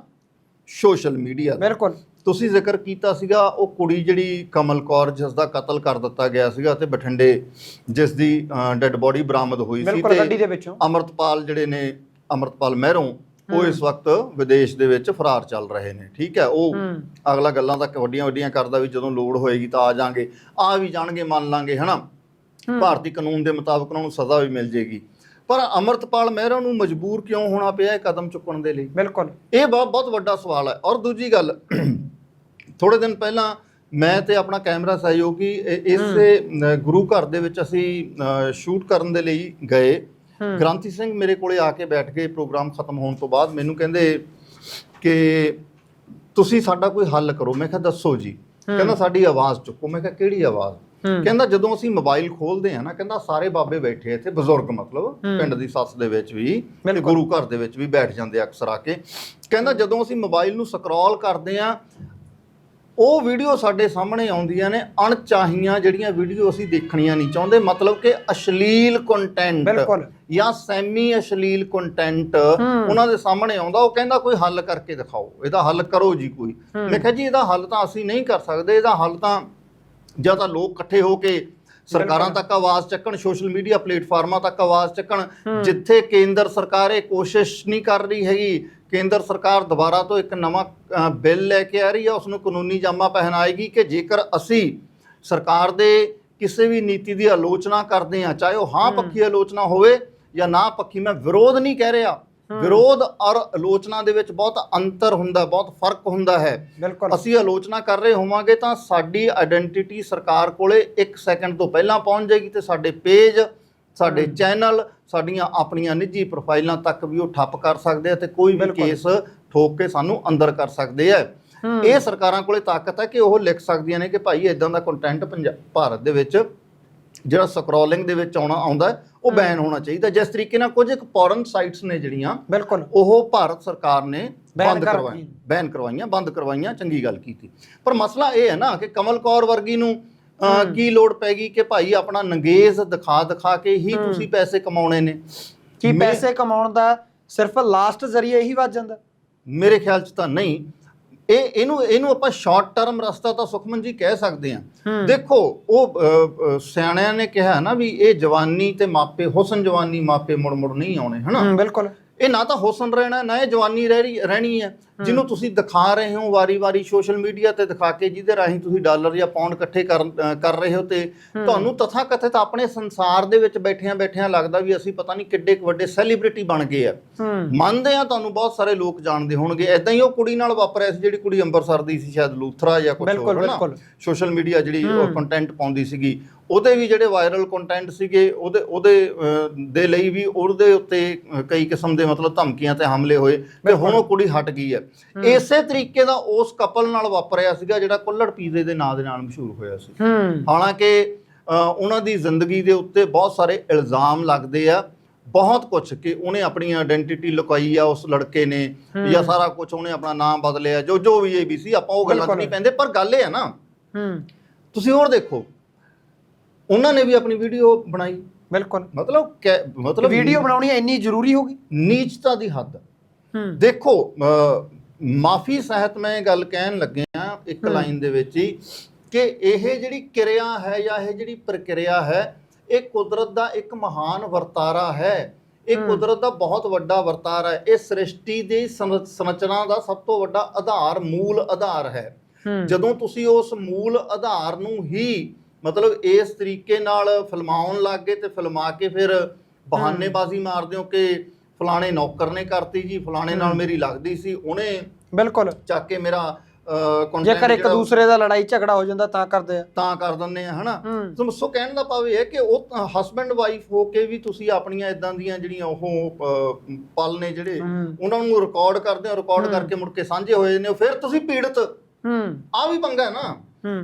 ਸੋਸ਼ਲ ਮੀਡੀਆ ਦਾ। ਬਿਲਕੁਲ। ਤੁਸੀਂ ਜ਼ਿਕਰ ਕੀਤਾ ਸੀਗਾ ਉਹ ਕੁੜੀ ਜਿਹੜੀ ਕਮਲ ਕੌਰ ਜਿਸ ਦਾ ਕਤਲ ਕਰ ਦਿੱਤਾ ਗਿਆ ਸੀਗਾ ਤੇ ਬਠਿੰਡੇ ਜਿਸ ਦੀ ਡੈੱਡ ਬੋਡੀ ਬਰਾਮਦ ਹੋਈ ਸੀ ਵਿੱਚੋਂ। ਅਮਰਤਪਾਲ ਜਿਹੜੇ ਨੇ ਅਮਰਤਪਾਲ ਮਹਿਰੋਂ ਉਹ ਇਸ ਵਕਤ ਵਿਦੇਸ਼ ਦੇ ਵਿੱਚ ਫਰਾਰ ਚੱਲ ਰਹੇ ਨੇ ਠੀਕ ਹੈ? ਉਹ ਅਗਲਾ ਗੱਲਾਂ ਤਾਂ ਵੱਡੀਆਂ ਵੱਡੀਆਂ ਕਰਦਾ ਵੀ ਜਦੋਂ ਲੋੜ ਹੋਏਗੀ ਤਾਂ ਆ ਜਾਾਂਗੇ ਆ ਵੀ ਜਾਣਗੇ ਮੰਨ ਲਾਂਗੇ ਹਨਾ? ਭਾਰਤੀ ਕਾਨੂੰਨ ਦੇ ਮੁਤਾਬਕ ਉਹਨਾਂ ਨੂੰ ਸਜ਼ਾ ਵੀ ਮਿਲ ਜੇਗੀ। ਪਰ ਅਮਰਤਪਾਲ ਮਹਿਰੋਂ ਨੂੰ ਮਜਬੂਰ ਕਿਉਂ ਹੋਣਾ ਪਿਆ ਇਹ ਕਦਮ ਚੁੱਕਣ ਦੇ ਲਈ? ਬਿਲਕੁਲ। ਇਹ ਬਹੁਤ ਬਹੁਤ ਵੱਡਾ ਸਵਾਲ ਹੈ। ਔਰ ਦੂਜੀ ਗੱਲ ਥੋੜੇ ਦਿਨ ਪਹਿਲਾਂ ਮੈਂ ਤੇ ਆਪਣਾ ਕੈਮਰਾ ਸਹਿਯੋਗੀ ਇਸੇ ਗੁਰੂ ਘਰ ਦੇ ਵਿੱਚ ਅਸੀਂ ਸ਼ੂਟ ਕਰਨ ਦੇ ਲਈ ਗਏ। ਗ੍ਰਾਂਤੀ ਸਿੰਘ ਮੇਰੇ ਕੋਲੇ ਆ ਕੇ ਬੈਠ ਗਏ ਪ੍ਰੋਗਰਾਮ ਖਤਮ ਹੋਣ ਤੋਂ ਬਾਅਦ ਮੈਨੂੰ ਕਹਿੰਦੇ ਕਿ ਤੁਸੀਂ ਸਾਡਾ ਕੋਈ ਹੱਲ ਕਰੋ। ਮੈਂ ਕਿਹਾ ਦੱਸੋ ਜੀ। ਕਹਿੰਦਾ ਸਾਡੀ ਆਵਾਜ਼ ਚੁੱਕੋ। ਮੈਂ ਕਿਹਾ ਕਿਹੜੀ ਆਵਾਜ਼? ਕਹਿੰਦਾ ਜਦੋਂ ਅਸੀਂ ਮੋਬਾਈਲ ਖੋਲਦੇ ਆ ਨਾ ਕਹਿੰਦਾ ਸਾਰੇ ਬਾਬੇ ਬੈਠੇ ਇੱਥੇ ਬਜ਼ੁਰਗ ਮਤਲਬ ਪਿੰਡ ਦੀ ਸੱਸ ਦੇ ਵਿੱਚ ਵੀ ਤੇ। ਗੁਰੂ ਘਰ ਦੇ ਵਿੱਚ ਵੀ ਬੈਠ ਜਾਂਦੇ ਆ ਅਕਸਰ ਆ ਕੇ। ਕਹਿੰਦਾ ਜਦੋਂ ਅਸੀਂ ਮੋਬਾਈਲ ਨੂੰ ਸਕਰੋਲ ਕਰਦੇ ਆ ਉਹ ਵੀਡੀਓ ਸਾਡੇ ਸਾਹਮਣੇ ਆਉਂਦੀਆਂ ਨੇ ਅਣਚਾਹੀਆਂ ਜਿਹੜੀਆਂ ਵੀਡੀਓ ਅਸੀਂ ਦੇਖਣੀਆਂ ਨਹੀਂ ਚਾਹੁੰਦੇ ਮਤਲਬ ਕਿ ਅਸ਼ਲੀਲ ਕੰਟੈਂਟ ਬਿਲਕੁਲ। ਜਾਂ ਸੈਮੀ ਅਸ਼ਲੀਲ ਕੰਟੈਂਟ ਉਹਨਾਂ ਦੇ ਸਾਹਮਣੇ ਆਉਂਦਾ ਉਹ ਕਹਿੰਦਾ ਕੋਈ ਹੱਲ ਕਰਕੇ ਦਿਖਾਓ ਇਹਦਾ ਹੱਲ ਕਰੋ ਜੀ ਕੋਈ। ਮੈਂ ਕਿਹਾ ਜੀ ਇਹਦਾ ਹੱਲ ਤਾਂ ਅਸੀਂ ਨਹੀਂ ਕਰ ਸਕਦੇ ਇਹਦਾ ਹੱਲ ਤਾਂ ਜਾਂ ਤਾਂ ਲੋਕ ਇਕੱਠੇ ਹੋ ਕੇ ਸਰਕਾਰਾਂ ਤੱਕ ਆਵਾਜ਼ ਚੱਕਣ ਸੋਸ਼ਲ ਮੀਡੀਆ ਪਲੇਟਫਾਰਮਾਂ ਤੱਕ ਆਵਾਜ਼ ਚੱਕਣ ਜਿੱਥੇ ਕੇਂਦਰ ਸਰਕਾਰ ਇਹ ਕੋਸ਼ਿਸ਼ ਨਹੀਂ ਕਰ ਰਹੀ ਹੈਗੀ ਕੇਂਦਰ ਸਰਕਾਰ ਦੁਬਾਰਾ ਤੋਂ ਇੱਕ ਨਵਾਂ ਬਿੱਲ ਲੈ ਕੇ ਆ ਰਹੀ ਹੈ ਉਸ ਨੂੰ ਕਾਨੂੰਨੀ ਜਾਮਾ ਪਹਿਨਾਏਗੀ ਕਿ ਜੇਕਰ ਅਸੀਂ ਸਰਕਾਰ ਦੇ ਕਿਸੇ ਵੀ ਨੀਤੀ ਦੀ ਆਲੋਚਨਾ ਕਰਦੇ ਹਾਂ ਚਾਹੇ ਉਹ ਹਾਂ ਪੱਖੀ ਆਲੋਚਨਾ ਹੋਵੇ ਜਾਂ ਨਾ ਪੱਖੀ ਮੈਂ ਵਿਰੋਧ ਨਹੀਂ ਕਹਿ ਰਿਹਾ। ਵਿਰੋਧ ਔਰ ਆਲੋਚਨਾ ਦੇ ਵਿੱਚ ਬਹੁਤ ਅੰਤਰ ਹੁੰਦਾ ਬਹੁਤ ਫ਼ਰਕ ਹੁੰਦਾ ਹੈ। ਅਸੀਂ ਆਲੋਚਨਾ ਕਰ ਰਹੇ ਹੋਵਾਂਗੇ ਤਾਂ ਸਾਡੀ ਆਇਡੈਂਟੀਟੀ ਸਰਕਾਰ ਕੋਲੇ 1 ਸੈਕਿੰਡ ਤੋਂ ਪਹਿਲਾਂ ਪਹੁੰਚ ਜਾਏਗੀ ਤੇ ਸਾਡੇ ਪੇਜ ਸਾਡੇ ਚੈਨਲ ਸਾਡੀਆਂ ਆਪਣੀਆਂ ਨਿੱਜੀ ਪ੍ਰੋਫਾਈਲਾਂ ਤੱਕ ਵੀ ਉਹ ਠੱਪ ਕਰ ਸਕਦੇ ਆ ਤੇ ਕੋਈ ਵੀ। ਕੇਸ ਠੋਕ ਕੇ ਸਾਨੂੰ ਅੰਦਰ ਕਰ ਸਕਦੇ ਆ। ਇਹ ਸਰਕਾਰਾਂ ਕੋਲੇ ਤਾਕਤ ਹੈ ਕਿ ਉਹ ਲਿਖ ਸਕਦੀਆਂ ਨੇ ਕਿ ਭਾਈ ਇਦਾਂ ਦਾ ਕੰਟੈਂਟ ਭਾਰਤ ਦੇ ਵਿੱਚ ਜਿਹੜਾ ਸਕਰੋਲਿੰਗ ਦੇ ਵਿੱਚ ਆਉਣਾ ਆਉਂਦਾ ਉਹ ਬੈਨ ਹੋਣਾ ਚਾਹੀਦਾ। ਜਿਸ ਤਰੀਕੇ ਨਾਲ ਕੁਝ ਇੱਕ ਪੌਰਨ ਸਾਈਟਸ ਨੇ ਜਿਹੜੀਆਂ ਬਿਲਕੁਲ। ਉਹ ਭਾਰਤ ਸਰਕਾਰ ਨੇ ਬੰਦ ਕਰ ਕਰਵਾਈਆਂ। ਬੈਨ ਕਰਵਾਈਆਂ ਬੰਦ ਕਰਵਾਈਆਂ ਚੰਗੀ ਗੱਲ ਕੀਤੀ। ਪਰ ਮਸਲਾ ਇਹ ਹੈ ਨਾ ਕਿ ਕਮਲ ਕੌਰ ਵਰਗੀ ਨੂੰ ਕੀ ਲੋੜ ਪੈ ਗਈ ਕਿ ਭਾਈ ਆਪਣਾ ਨੰਗੇਜ਼ ਦਿਖਾ ਦਿਖਾ ਕੇ ਹੀ ਤੁਸੀਂ ਪੈਸੇ ਕਮਾਉਣੇ ਨੇ? ਕੀ ਪੈਸੇ ਕਮਾਉਣ ਦਾ ਸਿਰਫ ਲਾਸਟ ਜ਼ਰੀਆ ਇਹੀ ਵੱਜ ਜਾਂਦਾ? ਮੇਰੇ ਖਿਆਲ ਚ ਤਾਂ ਨਹੀਂ। ਇਹ ਇਹਨੂੰ ਇਹਨੂੰ ਆਪਾਂ ਸ਼ਾਰਟ ਟਰਮ ਰਸਤਾ ਤਾਂ ਸੁਖਮਨ ਜੀ ਕਹਿ ਸਕਦੇ ਹਾਂ। ਦੇਖੋ ਉਹ ਸਿਆਣਿਆਂ ਨੇ ਕਿਹਾ ਨਾ ਵੀ ਇਹ ਜਵਾਨੀ ਤੇ ਮਾਪੇ ਹੁਸਨ ਜਵਾਨੀ ਮਾਪੇ ਮੁੜ ਮੁੜ ਨਹੀਂ ਆਉਣੇ ਹਨਾ? ਹੂੰ ਬਿਲਕੁਲ। ਇਹ ਨਾ ਤਾਂ ਹੁਸਨ ਰਹਿਣਾ ਨਾ ਇਹ ਜਵਾਨੀ ਰਹਿ ਰਹੀ- ਰਹਿਣੀ ਹੈ। ਜਿਹਨੂੰ ਤੁਸੀਂ ਦਿਖਾ ਰਹੇ ਹੋ ਵਾਰੀ-ਵਾਰੀ ਸੋਸ਼ਲ ਮੀਡੀਆ ਤੇ ਦਿਖਾ ਕੇ ਜਿਹਦੇ ਰਾਹੀਂ ਤੁਸੀਂ ਡਾਲਰ ਜਾਂ ਪਾਉਂਡ ਇਕੱਠੇ ਕਰ ਰਹੇ ਹੋ ਤੇ ਤੁਹਾਨੂੰ ਤਥਾ ਕਥਿਤ ਆਪਣੇ ਸੰਸਾਰ ਦੇ ਵਿੱਚ ਬੈਠਿਆਂ ਬੈਠਿਆਂ ਲੱਗਦਾ ਵੀ ਅਸੀਂ ਪਤਾ ਨਹੀਂ ਕਿੱਡੇ ਵੱਡੇ ਸੈਲੀਬ੍ਰਿਟੀ ਬਣ ਗਏ ਆ। ਮੰਨਦੇ ਆ ਤੁਹਾਨੂੰ ਬਹੁਤ ਸਾਰੇ ਲੋਕ ਜਾਣਦੇ ਹੋਣਗੇ। ਐਦਾਂ ਹੀ ਉਹ ਕੁੜੀ ਨਾਲ ਵਾਪਰਿਆ ਸੀ ਜਿਹੜੀ ਕੁੜੀ ਅੰਮ੍ਰਿਤਸਰ ਦੀ ਸੀ ਸ਼ਾਇਦ ਲੂਥਰਾ ਜਾਂ ਕੁਝ ਹੋਰ ਹੈ ਨਾ। ਸੋਸ਼ਲ ਮੀਡੀਆ ਜਿਹੜੀ ਉਹ ਕੰਟੈਂਟ ਪਾਉਂਦੀ ਸੀਗੀ। ਉਹਦੇ ਵੀ ਜਿਹੜੇ ਵਾਇਰਲ ਕੰਟੈਂਟ ਸੀਗੇ ਉਹਦੇ ਉਹਦੇ ਦੇ ਲਈ ਵੀ ਉਹਦੇ ਉੱਤੇ ਕਈ ਕਿਸਮ ਦੇ ਮਤਲਬ ਧਮਕੀਆਂ ਤੇ ਹਮਲੇ ਹੋਏ। ਤੇ ਹੁਣ ਉਹ ਕੁੜੀ ਹਟ ਗਈ ਹੈ ਇਸੇ ਤਰੀਕੇ ਦਾ ਉਸ ਕਪਲ ਨਾਲ ਵਾਪਰਿਆ ਸੀਗਾ ਜਿਹੜਾ ਕੁੱਲੜ ਪੀਜ਼ੇ ਦੇ ਨਾਂ ਦੇ ਨਾਲ ਮਸ਼ਹੂਰ ਹੋਇਆ ਸੀ। ਹਾਲਾਂਕਿ ਉਹਨਾਂ ਦੀ ਜ਼ਿੰਦਗੀ ਦੇ ਉੱਤੇ ਬਹੁਤ ਸਾਰੇ ਇਲਜ਼ਾਮ ਲੱਗਦੇ ਆ। ਬਹੁਤ ਕੁਝ ਕਿ ਉਹਨੇ ਆਪਣੀ ਆਇਡੈਂਟੀਟੀ ਲੁਕਾਈ ਆ ਉਸ ਲੜਕੇ ਨੇ ਜਾਂ ਸਾਰਾ ਕੁਝ ਉਹਨੇ ਆਪਣਾ ਨਾਮ ਬਦਲਿਆ ਜੋ ਜੋ ਵੀ ਇਹ ਵੀ ਸੀ ਆਪਾਂ ਉਹ ਗੱਲਾਂ। ਨਹੀਂ ਪੈਂਦੇ ਪਰ ਗੱਲ ਇਹ ਹੈ ਨਾ। ਤੁਸੀਂ ਹੋਰ ਦੇਖੋ ਉਹਨਾਂ ਨੇ ਵੀ ਆਪਣੀ ਵੀਡੀਓ ਬਣਾਈ। ਬਿਲਕੁਲ। ਮਤਲਬ ਮਤਲਬ ਵੀਡੀਓ ਬਣਾਉਣੀ ਇੰਨੀ ਜ਼ਰੂਰੀ ਹੋ ਗਈ? ਨੀਚਤਾ ਦੀ ਹੱਦ। ਦੇਖੋ ਮਾਫੀ ਸਹਿਤ ਮੈਂ ਇਹ ਗੱਲ ਕਹਿਣ ਲੱਗਿਆ ਇੱਕ ਲਾਈਨ ਦੇ ਵਿੱਚ ਹੀ ਕਿ ਇਹ ਜਿਹੜੀ ਕਿਰਿਆ ਹੈ ਜਾਂ ਇਹ ਜਿਹੜੀ ਪ੍ਰਕਿਰਿਆ ਹੈ ਇਹ ਕੁਦਰਤ ਦਾ ਇੱਕ ਮਹਾਨ ਵਰਤਾਰਾ ਹੈ। ਇਹ ਕੁਦਰਤ ਦਾ ਬਹੁਤ ਵੱਡਾ ਵਰਤਾਰਾ ਹੈ। ਇਹ ਸ੍ਰਿਸ਼ਟੀ ਦੀ ਸੰਰ- ਸੰਰਚਨਾ ਦਾ ਸਭ ਤੋਂ ਵੱਡਾ ਆਧਾਰ ਮੂਲ ਆਧਾਰ ਹੈ। ਜਦੋਂ ਤੁਸੀਂ ਉਸ ਮੂਲ ਆਧਾਰ ਨੂੰ ਹੀ ਮਤਲਬ ਇਸ ਤਰੀਕੇ ਨਾਲ ਫਿਲਮਾਉਣ ਲੱਗ ਗਏ ਤੇ ਫਿਲਮਾ ਕੇ ਫਿਰ ਬਹਾਨੇਬਾਜ਼ੀ ਮਾਰਦੇ ਹੋ ਕਿ ਫਲਾਣੇ ਨੌਕਰ ਨੇ ਕਰਤੀ ਜੀ ਫਲਾਣੇ ਨਾਲ ਮੇਰੀ ਲੱਗਦੀ ਸੀ ਉਹਨੇ ਬਿਲਕੁਲ। ਚੱਕ ਕੇ ਮੇਰਾ ਜੇਕਰ ਇੱਕ ਦੂਸਰੇ ਦਾ ਲੜਾਈ ਝਗੜਾ ਹੋ ਜਾਂਦਾ ਤਾਂ ਕਰਦੇ ਆ। ਤਾਂ ਕਰ ਦਿੰਦੇ ਆ ਹਨਾ? ਸੋ ਕਹਿਣ ਦਾ ਭਾਵ ਇਹ ਹੈ ਕਿ ਉਹ ਹਸਬੰਡ ਵਾਈਫ ਹੋ ਕੇ ਵੀ ਤੁਸੀਂ ਆਪਣੀਆਂ ਇਦਾਂ ਦੀਆਂ ਜਿਹੜੀਆਂ ਉਹ ਪਲ ਨੇ ਜਿਹੜੇ ਉਹਨਾਂ ਨੂੰ ਰਿਕਾਰਡ ਕਰਦੇ ਹੋ। ਰਿਕਾਰਡ ਕਰਕੇ ਮੁੜ ਕੇ ਸਾਂਝੇ ਹੋਏ ਨੇ ਫਿਰ ਤੁਸੀਂ ਪੀੜਤ। ਹੂੰ। ਆ ਵੀ ਪੰਗਾ ਹੈ ਨਾ।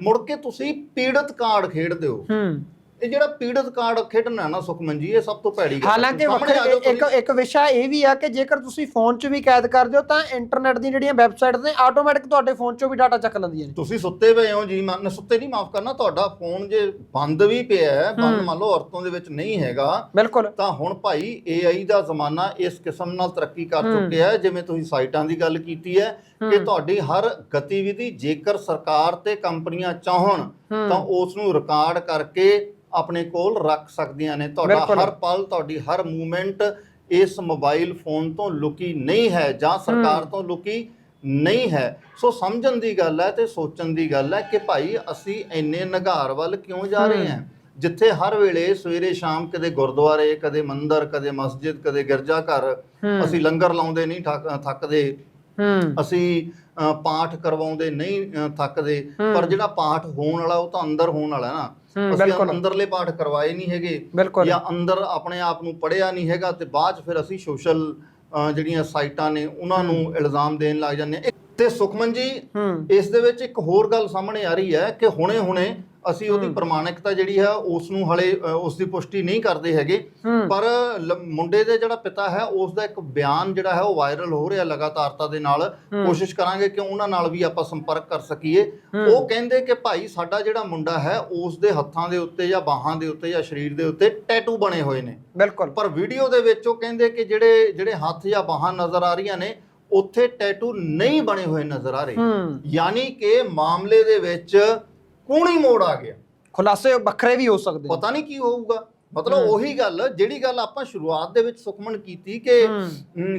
ਮੁੜ ਕੇ ਤੁਸੀਂ ਪੀੜਤ ਕਾਰਡ ਖੇਡਦੇ ਹੋ। ਹੂੰ। ਇਹ ਜਿਹੜਾ ਪੀੜਤ ਕਾਰਡ ਖੇਡਣਾ ਨਾ ਸੁਖਮਨ ਜੀ ਇਹ ਸਭ ਤੋਂ ਭੈੜੀ ਗੱਲ ਹੈ। ਹਾਲਾਂਕਿ ਸਾਹਮਣੇ ਆ ਵੱਖਰੇ ਜਾਓ ਇੱਕ ਤੁਸੀਂ। ਇੱਕ ਵਿਸ਼ਾ ਇਹ ਵੀ ਆ ਕਿ ਜੇਕਰ ਤੁਸੀਂ ਫੋਨ 'ਚ ਵੀ ਕੈਦ ਕਰਦੇ ਹੋ ਤਾਂ ਇੰਟਰਨੈਟ ਦੀਆਂ ਜਿਹੜੀਆਂ ਵੈਬਸਾਈਟਸ ਨੇ ਆਟੋਮੈਟਿਕ ਤੁਹਾਡੇ ਫੋਨ 'ਚੋਂ ਵੀ ਡਾਟਾ ਚੱਕ ਲੈਂਦੀਆਂ ਨੇ ਤੁਸੀਂ ਸੁੱਤੇ ਪਏ ਹੋ ਜੀ ਮਨ ਸੁੱਤੇ ਨਹੀਂ ਮਾਫ ਕਰਨਾ ਤੁਹਾਡਾ ਫੋਨ ਜੇ ਬੰਦ ਵੀ ਪਿਆ ਹੈ ਬੰਦ ਮੰਨ ਲਓ ਵਰਤੋਂ ਦੇ ਵਿੱਚ ਨਹੀਂ ਹੈਗਾ ਬਿਲਕੁਲ ਤਾਂ ਹੁਣ ਭਾਈ AI ਦਾ ਜ਼ਮਾਨਾ ਇਸ ਕਿਸਮ ਨਾਲ ਤਰੱਕੀ ਕਰ ਚੁੱਕਿਆ ਹੈ ਜਿਵੇਂ ਤੁਸੀਂ ਸਾਈਟਾਂ ਦੀ ਗੱਲ ਕੀਤੀ ਹੈ ਕਿ ਤੁਹਾਡੀ ਹਰ ਗਤੀਵਿਧੀ ਜੇਕਰ ਸਰਕਾਰ ਤੇ ਕੰਪਨੀਆਂ ਚਾਹਣ ਤਾਂ ਉਸ ਨੂੰ ਰਿਕਾਰਡ ਕਰਕੇ ਆਪਣੇ ਕੋਲ ਰੱਖ ਸਕਦੀਆਂ ਨੇ। ਤੁਹਾਡਾ। ਹਰ ਪਲ ਤੁਹਾਡੀ ਹਰ ਮੂਵਮੈਂਟ ਇਸ ਮੋਬਾਈਲ ਫੋਨ ਤੋਂ ਲੁਕੀ ਨਹੀਂ ਹੈ ਜਾਂ ਸਰਕਾਰ ਤੋਂ ਲੁਕੀ ਨਹੀਂ ਹੈ। ਸੋ ਸਮਝਣ ਦੀ ਗੱਲ ਹੈ ਤੇ ਸੋਚਣ ਦੀ ਗੱਲ ਹੈ ਕਿ ਭਾਈ ਅਸੀਂ ਇੰਨੇ ਨਿਗਾਰ ਵੱਲ ਕਿਉਂ ਜਾ ਰਹੇ ਹਾਂ। ਜਿੱਥੇ ਹਰ ਵੇਲੇ ਸਵੇਰੇ ਸ਼ਾਮ ਕਦੇ ਗੁਰਦੁਆਰੇ ਕਦੇ ਮੰਦਿਰ ਕਦੇ ਮਸਜਿਦ ਕਦੇ ਗਿਰਜਾ ਘਰ ਅਸੀਂ ਲੰਗਰ ਲਾਉਂਦੇ ਨਹੀਂ ਥੱਕਦੇ ਅਸੀਂ ਪਾਠ ਕਰਵਾਉਂਦੇ ਨਹੀਂ ਥੱਕਦੇ ਪਰ ਜਿਹੜਾ ਪਾਠ ਹੋਣ ਵਾਲਾ ਉਹ ਤਾਂ ਅੰਦਰ ਹੋਣ ਵਾਲਾ ਨਾ। ਅਸੀਂ। ਅੰਦਰਲੇ ਪਾਠ ਕਰਵਾਏ ਨਹੀਂ ਹੈਗੇ ਜਾਂ ਅੰਦਰ ਆਪਣੇ ਆਪ ਨੂੰ ਪੜਿਆ ਨਹੀਂ ਹੈਗਾ ਤੇ ਬਾਅਦ 'ਚ ਫਿਰ ਅਸੀਂ ਸੋਸ਼ਲ ਜਿਹੜੀਆਂ ਸਾਈਟਾਂ ਨੇ ਉਹਨਾਂ ਨੂੰ ਇਲਜ਼ਾਮ ਦੇਣ ਲੱਗ ਜਾਂਦੇ ਤੇ ਸੁਖਮਨ ਜੀ ਇਸ ਦੇ ਵਿੱਚ ਇੱਕ ਹੋਰ ਗੱਲ ਸਾਹਮਣੇ ਆ ਰਹੀ ਹੈ ਕਿ ਹੁਣੇ-ਹੁਣੇ ਅਸੀਂ ਉਹਦੀ। ਪ੍ਰਮਾਣਿਕਤਾ ਜਿਹੜੀ ਹੈ ਉਸ ਨੂੰ ਹਲੇ ਉਸ ਦੀ ਪੁਸ਼ਟੀ ਨਹੀਂ ਕਰਦੇ ਹੈਗੇ। ਪਰ ਮੁੰਡੇ ਦੇ ਜਿਹੜਾ ਪਿਤਾ ਹੈ ਉਸ ਦਾ ਇੱਕ ਬਿਆਨ ਜਿਹੜਾ ਹੈ ਉਹ ਵਾਇਰਲ ਹੋ ਰਿਹਾ ਲਗਾਤਾਰਤਾ ਦੇ ਨਾਲ। ਕੋਸ਼ਿਸ਼ ਕਰਾਂਗੇ ਕਿ ਉਹਨਾਂ ਨਾਲ ਵੀ ਆਪਾਂ ਸੰਪਰਕ ਕਰ ਸਕੀਏ। ਉਹ ਕਹਿੰਦੇ ਕਿ ਭਾਈ ਸਾਡਾ ਜਿਹੜਾ ਮੁੰਡਾ ਹੈ ਉਸ ਦੇ ਹੱਥਾਂ ਦੇ ਉੱਤੇ ਜਾਂ ਬਾਹਾਂ ਦੇ ਉੱਤੇ ਜਾਂ ਸਰੀਰ ਦੇ ਉੱਤੇ ਟੈਟੂ ਬਣੇ ਹੋਏ ਨੇ। ਬਿਲਕੁਲ। ਪਰ ਵੀਡੀਓ ਦੇ ਵਿੱਚ ਉਹ ਕਹਿੰਦੇ ਕਿ ਜਿਹੜੇ ਜਿਹੜੇ ਹੱਥ ਜਾਂ ਬਾਹਾਂ ਨਜ਼ਰ ਆ ਰਹੀਆਂ ਨੇ ਉੱਥੇ ਟੈਟੂ ਨਹੀਂ ਬਣੇ ਹੋਏ ਨਜ਼ਰ ਆ ਰਹੇ। ਯਾਨੀ ਕਿ ਮਾਮਲੇ ਦੇ ਵਿੱਚ ਕੂਣੀ ਮੋੜ ਆ ਗਿਆ। ਖੁਲਾਸੇ ਵੱਖਰੇ ਵੀ ਹੋ ਸਕਦੇ ਨੇ। ਪਤਾ ਨਹੀਂ ਕੀ ਹੋਊਗਾ। ਮਤਲਬ। ਉਹੀ ਗੱਲ ਜਿਹੜੀ ਗੱਲ ਆਪਾਂ ਸ਼ੁਰੂਆਤ ਦੇ ਵਿੱਚ ਸੁਖਮਨ ਕੀਤੀ ਕਿ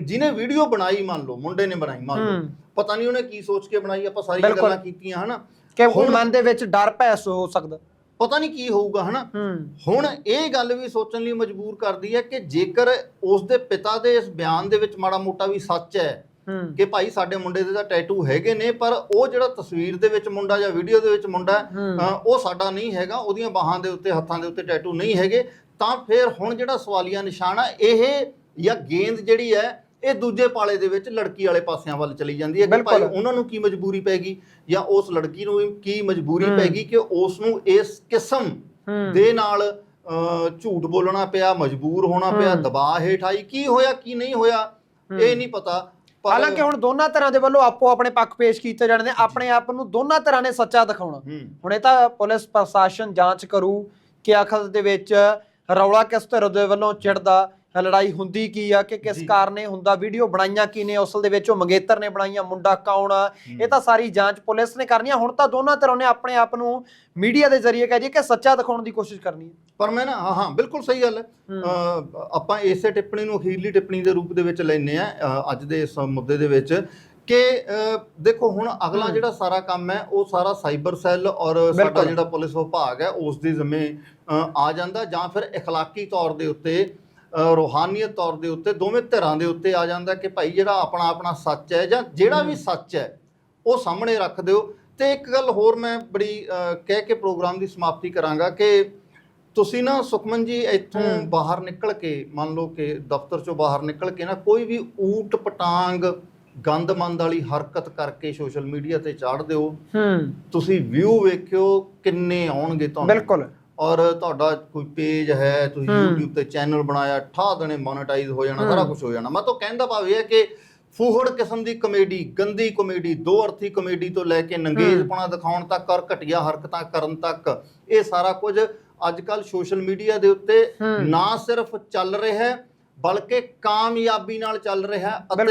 ਜਿਹਨੇ ਵੀਡੀਓ ਬਣਾਈ ਮੰਨ ਲਓ ਮੁੰਡੇ ਨੇ ਬਣਾਈ ਮੰਨ ਲਓ। ਪਤਾ ਨਹੀਂ ਉਹਨੇ ਕੀ ਸੋਚ ਕੇ ਬਣਾਈ ਆਪਾਂ ਸਾਰੀਆਂ ਬਿਲਕੁਲ। ਗੱਲਾਂ ਕੀਤੀਆਂ ਹਨਾ? ਕਿ ਹੁਣ- ਮਨ ਦੇ ਵਿੱਚ ਡਰ ਭੈ ਸੋ ਹੋ ਸਕਦਾ। ਪਤਾ ਨਹੀਂ ਕੀ ਹੋਊਗਾ ਹਨਾ? ਹੂੰ। ਹੁਣ ਇਹ ਗੱਲ ਵੀ ਸੋਚਣ ਲਈ ਮਜਬੂਰ ਕਰਦੀ ਹੈ ਕਿ ਜੇਕਰ ਉਸ ਦੇ ਪਿਤਾ ਦੇ ਇਸ ਬਿਆਨ ਦੇ ਵਿੱਚ ਮਾੜਾ ਮੋਟਾ ਵੀ ਸੱਚ ਹੂੰ ਕਿ ਭਾਈ ਸਾਡੇ ਮੁੰਡੇ ਦੇ ਤਾਂ ਟੈਟੂ ਹੈਗੇ ਨੇ ਪਰ ਉਹ ਜਿਹੜਾ ਤਸਵੀਰ ਦੇ ਵਿੱਚ ਮੁੰਡਾ ਜਾਂ ਵੀਡੀਓ ਦੇ ਵਿੱਚ ਮੁੰਡਾ ਉਹ ਸਾਡਾ ਨਹੀਂ ਹੈਗਾ ਉਹਦੀਆਂ ਬਾਹਾਂ ਦੇ ਉੱਤੇ ਹੱਥਾਂ ਦੇ ਉੱਤੇ ਟੈਟੂ ਨਹੀਂ ਹੈਗੇ ਤਾਂ ਫਿਰ ਹੁਣ ਜਿਹੜਾ ਸਵਾਲੀਆ ਨਿਸ਼ਾਨ ਆ ਇਹ ਜਾਂ ਗੇਂਦ ਜਿਹੜੀ ਹੈ ਇਹ ਦੂਜੇ ਪਾਲੇ ਦੇ ਵਿੱਚ ਲੜਕੀ ਵਾਲੇ ਪਾਸਿਆਂ ਵੱਲ ਚਲੀ ਜਾਂਦੀ ਹੈ ਕਿ ਭਾਈ। ਉਹਨਾਂ ਨੂੰ ਕੀ ਮਜਬੂਰੀ ਪੈਗੀ ਜਾਂ ਉਸ ਲੜਕੀ ਨੂੰ ਕੀ ਮਜਬੂਰੀ। ਪੈਗੀ ਕਿ ਉਸ ਨੂੰ ਇਸ ਕਿਸਮ ਦੇ ਨਾਲ ਝੂਠ ਬੋਲਣਾ ਪਿਆ ਮਜਬੂਰ ਹੋਣਾ ਪਿਆ। ਦਬਾਅ ਹੇਠ ਆਈ ਕੀ ਹੋਇਆ ਕੀ ਨਹੀਂ ਹੋਇਆ ਇਹ ਨਹੀਂ ਪਤਾ ਹਾਲਾਂਕਿ ਹੁਣ ਦੋਨਾਂ ਤਰ੍ਹਾਂ ਦੇ ਵੱਲੋਂ ਆਪੋ ਆਪਣੇ ਪੱਖ ਪੇਸ਼ ਕੀਤੇ ਜਾਣੇ ਨੇ ਆਪਣੇ ਆਪ ਨੂੰ ਦੋਨਾਂ ਤਰ੍ਹਾਂ ਨੇ ਸੱਚਾ ਦਿਖਾਉਣਾ। ਹੁਣ ਇਹ ਤਾਂ ਪੁਲਿਸ ਪ੍ਰਸ਼ਾਸਨ ਜਾਂਚ ਕਰੂ ਕਿ ਆਖਰ ਦੇ ਵਿੱਚ ਰੌਲਾ ਕਿਸ ਤਰ੍ਹਾਂ ਦੇ ਵੱਲੋਂ ਚਿੜਦਾ ਲੜਾਈ ਹੁੰਦੀ ਕੀ ਆ ਕਿ ਕਿਸ ਜੀ। ਕਾਰਨ ਇਹ ਹੁੰਦਾ ਵੀਡੀਓ ਬਣਾਈਆਂ ਕੀ ਨੇ ਅਸਲ ਦੇ ਵਿੱਚ ਉਹ ਮੰਗੇਤਰ ਨੇ ਬਣਾਈਆਂ ਮੁੰਡਾ ਕੌਣ ਆ ਇਹ ਤਾਂ ਸਾਰੀ ਜਾਂਚ ਪੁਲਿਸ ਨੇ ਕਰਨੀ ਆ ਹੁਣ ਤਾਂ ਦੋਨਾਂ ਤਰ੍ਹਾਂ ਨੇ ਆਪਣੇ ਆਪ ਨੂੰ ਮੀਡੀਆ ਦੇ ਜ਼ਰੀਏ ਕਹਿ ਦਈਏ ਕਿ ਸੱਚਾ ਦਿਖਾਉਣ ਦੀ ਕੋਸ਼ਿਸ਼ ਕਰਨੀ ਹੈ ਪਰ ਮੈਂ ਨਾ ਹਾਂ ਹਾਂ ਬਿਲਕੁਲ ਸਹੀ ਗੱਲ ਹੈ ਹੂੰ। ਅ, ਆਪਾਂ ਇਸੇ ਟਿੱਪਣੀ ਨੂੰ ਅਖੀਰਲੀ ਟਿੱਪਣੀ ਦੇ ਰੂਪ ਦੇ ਵਿੱਚ ਲੈਨੇ ਆ ਅੱਜ ਦੇ ਇਸ ਮੁੱਦੇ ਦੇ ਵਿੱਚ ਕਿ ਅ, ਦੇਖੋ ਹੁਣ ਅਗਲਾ ਹੂੰ। ਜਿਹੜਾ ਸਾਰਾ ਕੰਮ ਹੈ ਉਹ ਸਾਰਾ ਸਾਈਬਰ ਸੈੱਲ ਔਰ ਸਾਡਾ ਬਿਲਕੁਲ। ਜਿਹੜਾ ਪੁਲਿਸ ਵਿਭਾਗ ਹੈ ਉਸ ਦੀ ਜ਼ਿੰਮੇ ਅ, ਆ ਜਾਂਦਾ ਜਾਂ ਫਿਰ اخلاقی ਤੌਰ ਦੇ ਉੱਤੇ ਅ, ਰੂਹਾਨੀਅਤ ਤੌਰ ਦੇ ਉੱਤੇ ਦੋਵੇਂ ਧਿਰਾਂ ਦੇ ਉੱਤੇ ਆ ਜਾਂਦਾ ਕਿ ਭਾਈ ਜਿਹੜਾ ਆਪਣਾ ਆਪਣਾ ਸੱਚ ਹੈ ਜਾਂ ਜਿਹੜਾ ਵੀ ਸੱਚ ਹੈ ਉਹ ਸਾਹਮਣੇ ਰੱਖ ਦਿਓ। ਤੇ ਇੱਕ ਗੱਲ ਹੋਰ ਮੈਂ ਬੜੀ ਕਹਿ ਕੇ ਪ੍ਰੋਗਰਾਮ ਦੀ ਸਮਾਪਤੀ ਕਰਾਂਗਾ ਕਿ ਤੁਸੀਂ ਨਾ ਸੁਖਮਨ ਜੀ ਇੱਥੋਂ। ਬਾਹਰ ਨਿਕਲ ਕੇ ਮੰਨ ਲਓ ਕਿ ਦਫ਼ਤਰ ਚੋਂ ਬਾਹਰ ਨਿਕਲ ਕੇ ਨਾ ਕੋਈ ਵੀ ਊਟ ਪਟਾਂਗ ਗੰਦਮੰਦ ਵਾਲੀ ਹਰਕਤ ਕਰਕੇ ਸੋਸ਼ਲ ਮੀਡੀਆ ਤੇ ਚਾੜ ਦਿਓ। ਹੂੰ। ਤੁਸੀਂ ਵਿਊ ਵੇਖਿਓ ਕਿੰਨੇ ਆਉਣਗੇ ਤੁਹਾਨੂੰ। ਬਿਲਕੁਲ। ਔਰ ਤੁਹਾਡਾ ਕੋਈ ਪੇਜ ਹੈ ਤੁਸੀਂ। YouTube ਤੇ ਚੈਨਲ ਬਣਾਇਆ ਠਾ ਦੇਣੇ ਮੋਨੇਟਾਈਜ਼ ਹੋ ਜਾਣਾ। ਸਾਰਾ ਕੁਝ ਹੋ ਜਾਣਾ ਮੈਂ ਤਾਂ ਕਹਿੰਦਾ ਭਾਵ ਇਹ ਹੈ ਕਿ ਫੂਹੜ ਕਿਸਮ ਦੀ ਕਮੇਡੀ ਗੰਦੀ ਕਮੇਡੀ ਦੋ ਅਰਥੀ ਕਮੇਡੀ ਤੋਂ ਲੈ ਕੇ ਨੰਗੇਜ਼ਪਣਾ ਦਿਖਾਉਣ ਤੱਕ ਔਰ ਘਟੀਆ ਹਰਕਤਾਂ ਕਰਨ ਤੱਕ ਇਹ ਸਾਰਾ ਕੁਝ ਅੱਜ ਕੱਲ ਸੋਸ਼ਲ ਮੀਡੀਆ ਦੇ ਉੱਤੇ। ਨਾ ਸਿਰਫ ਚੱਲ ਰਿਹਾ ਹੈ ਬਲਕਿ ਕਾਮਯਾਬੀ ਨਾਲ ਚੱਲ ਰਿਹਾ ਹੈ ਅਤੇ।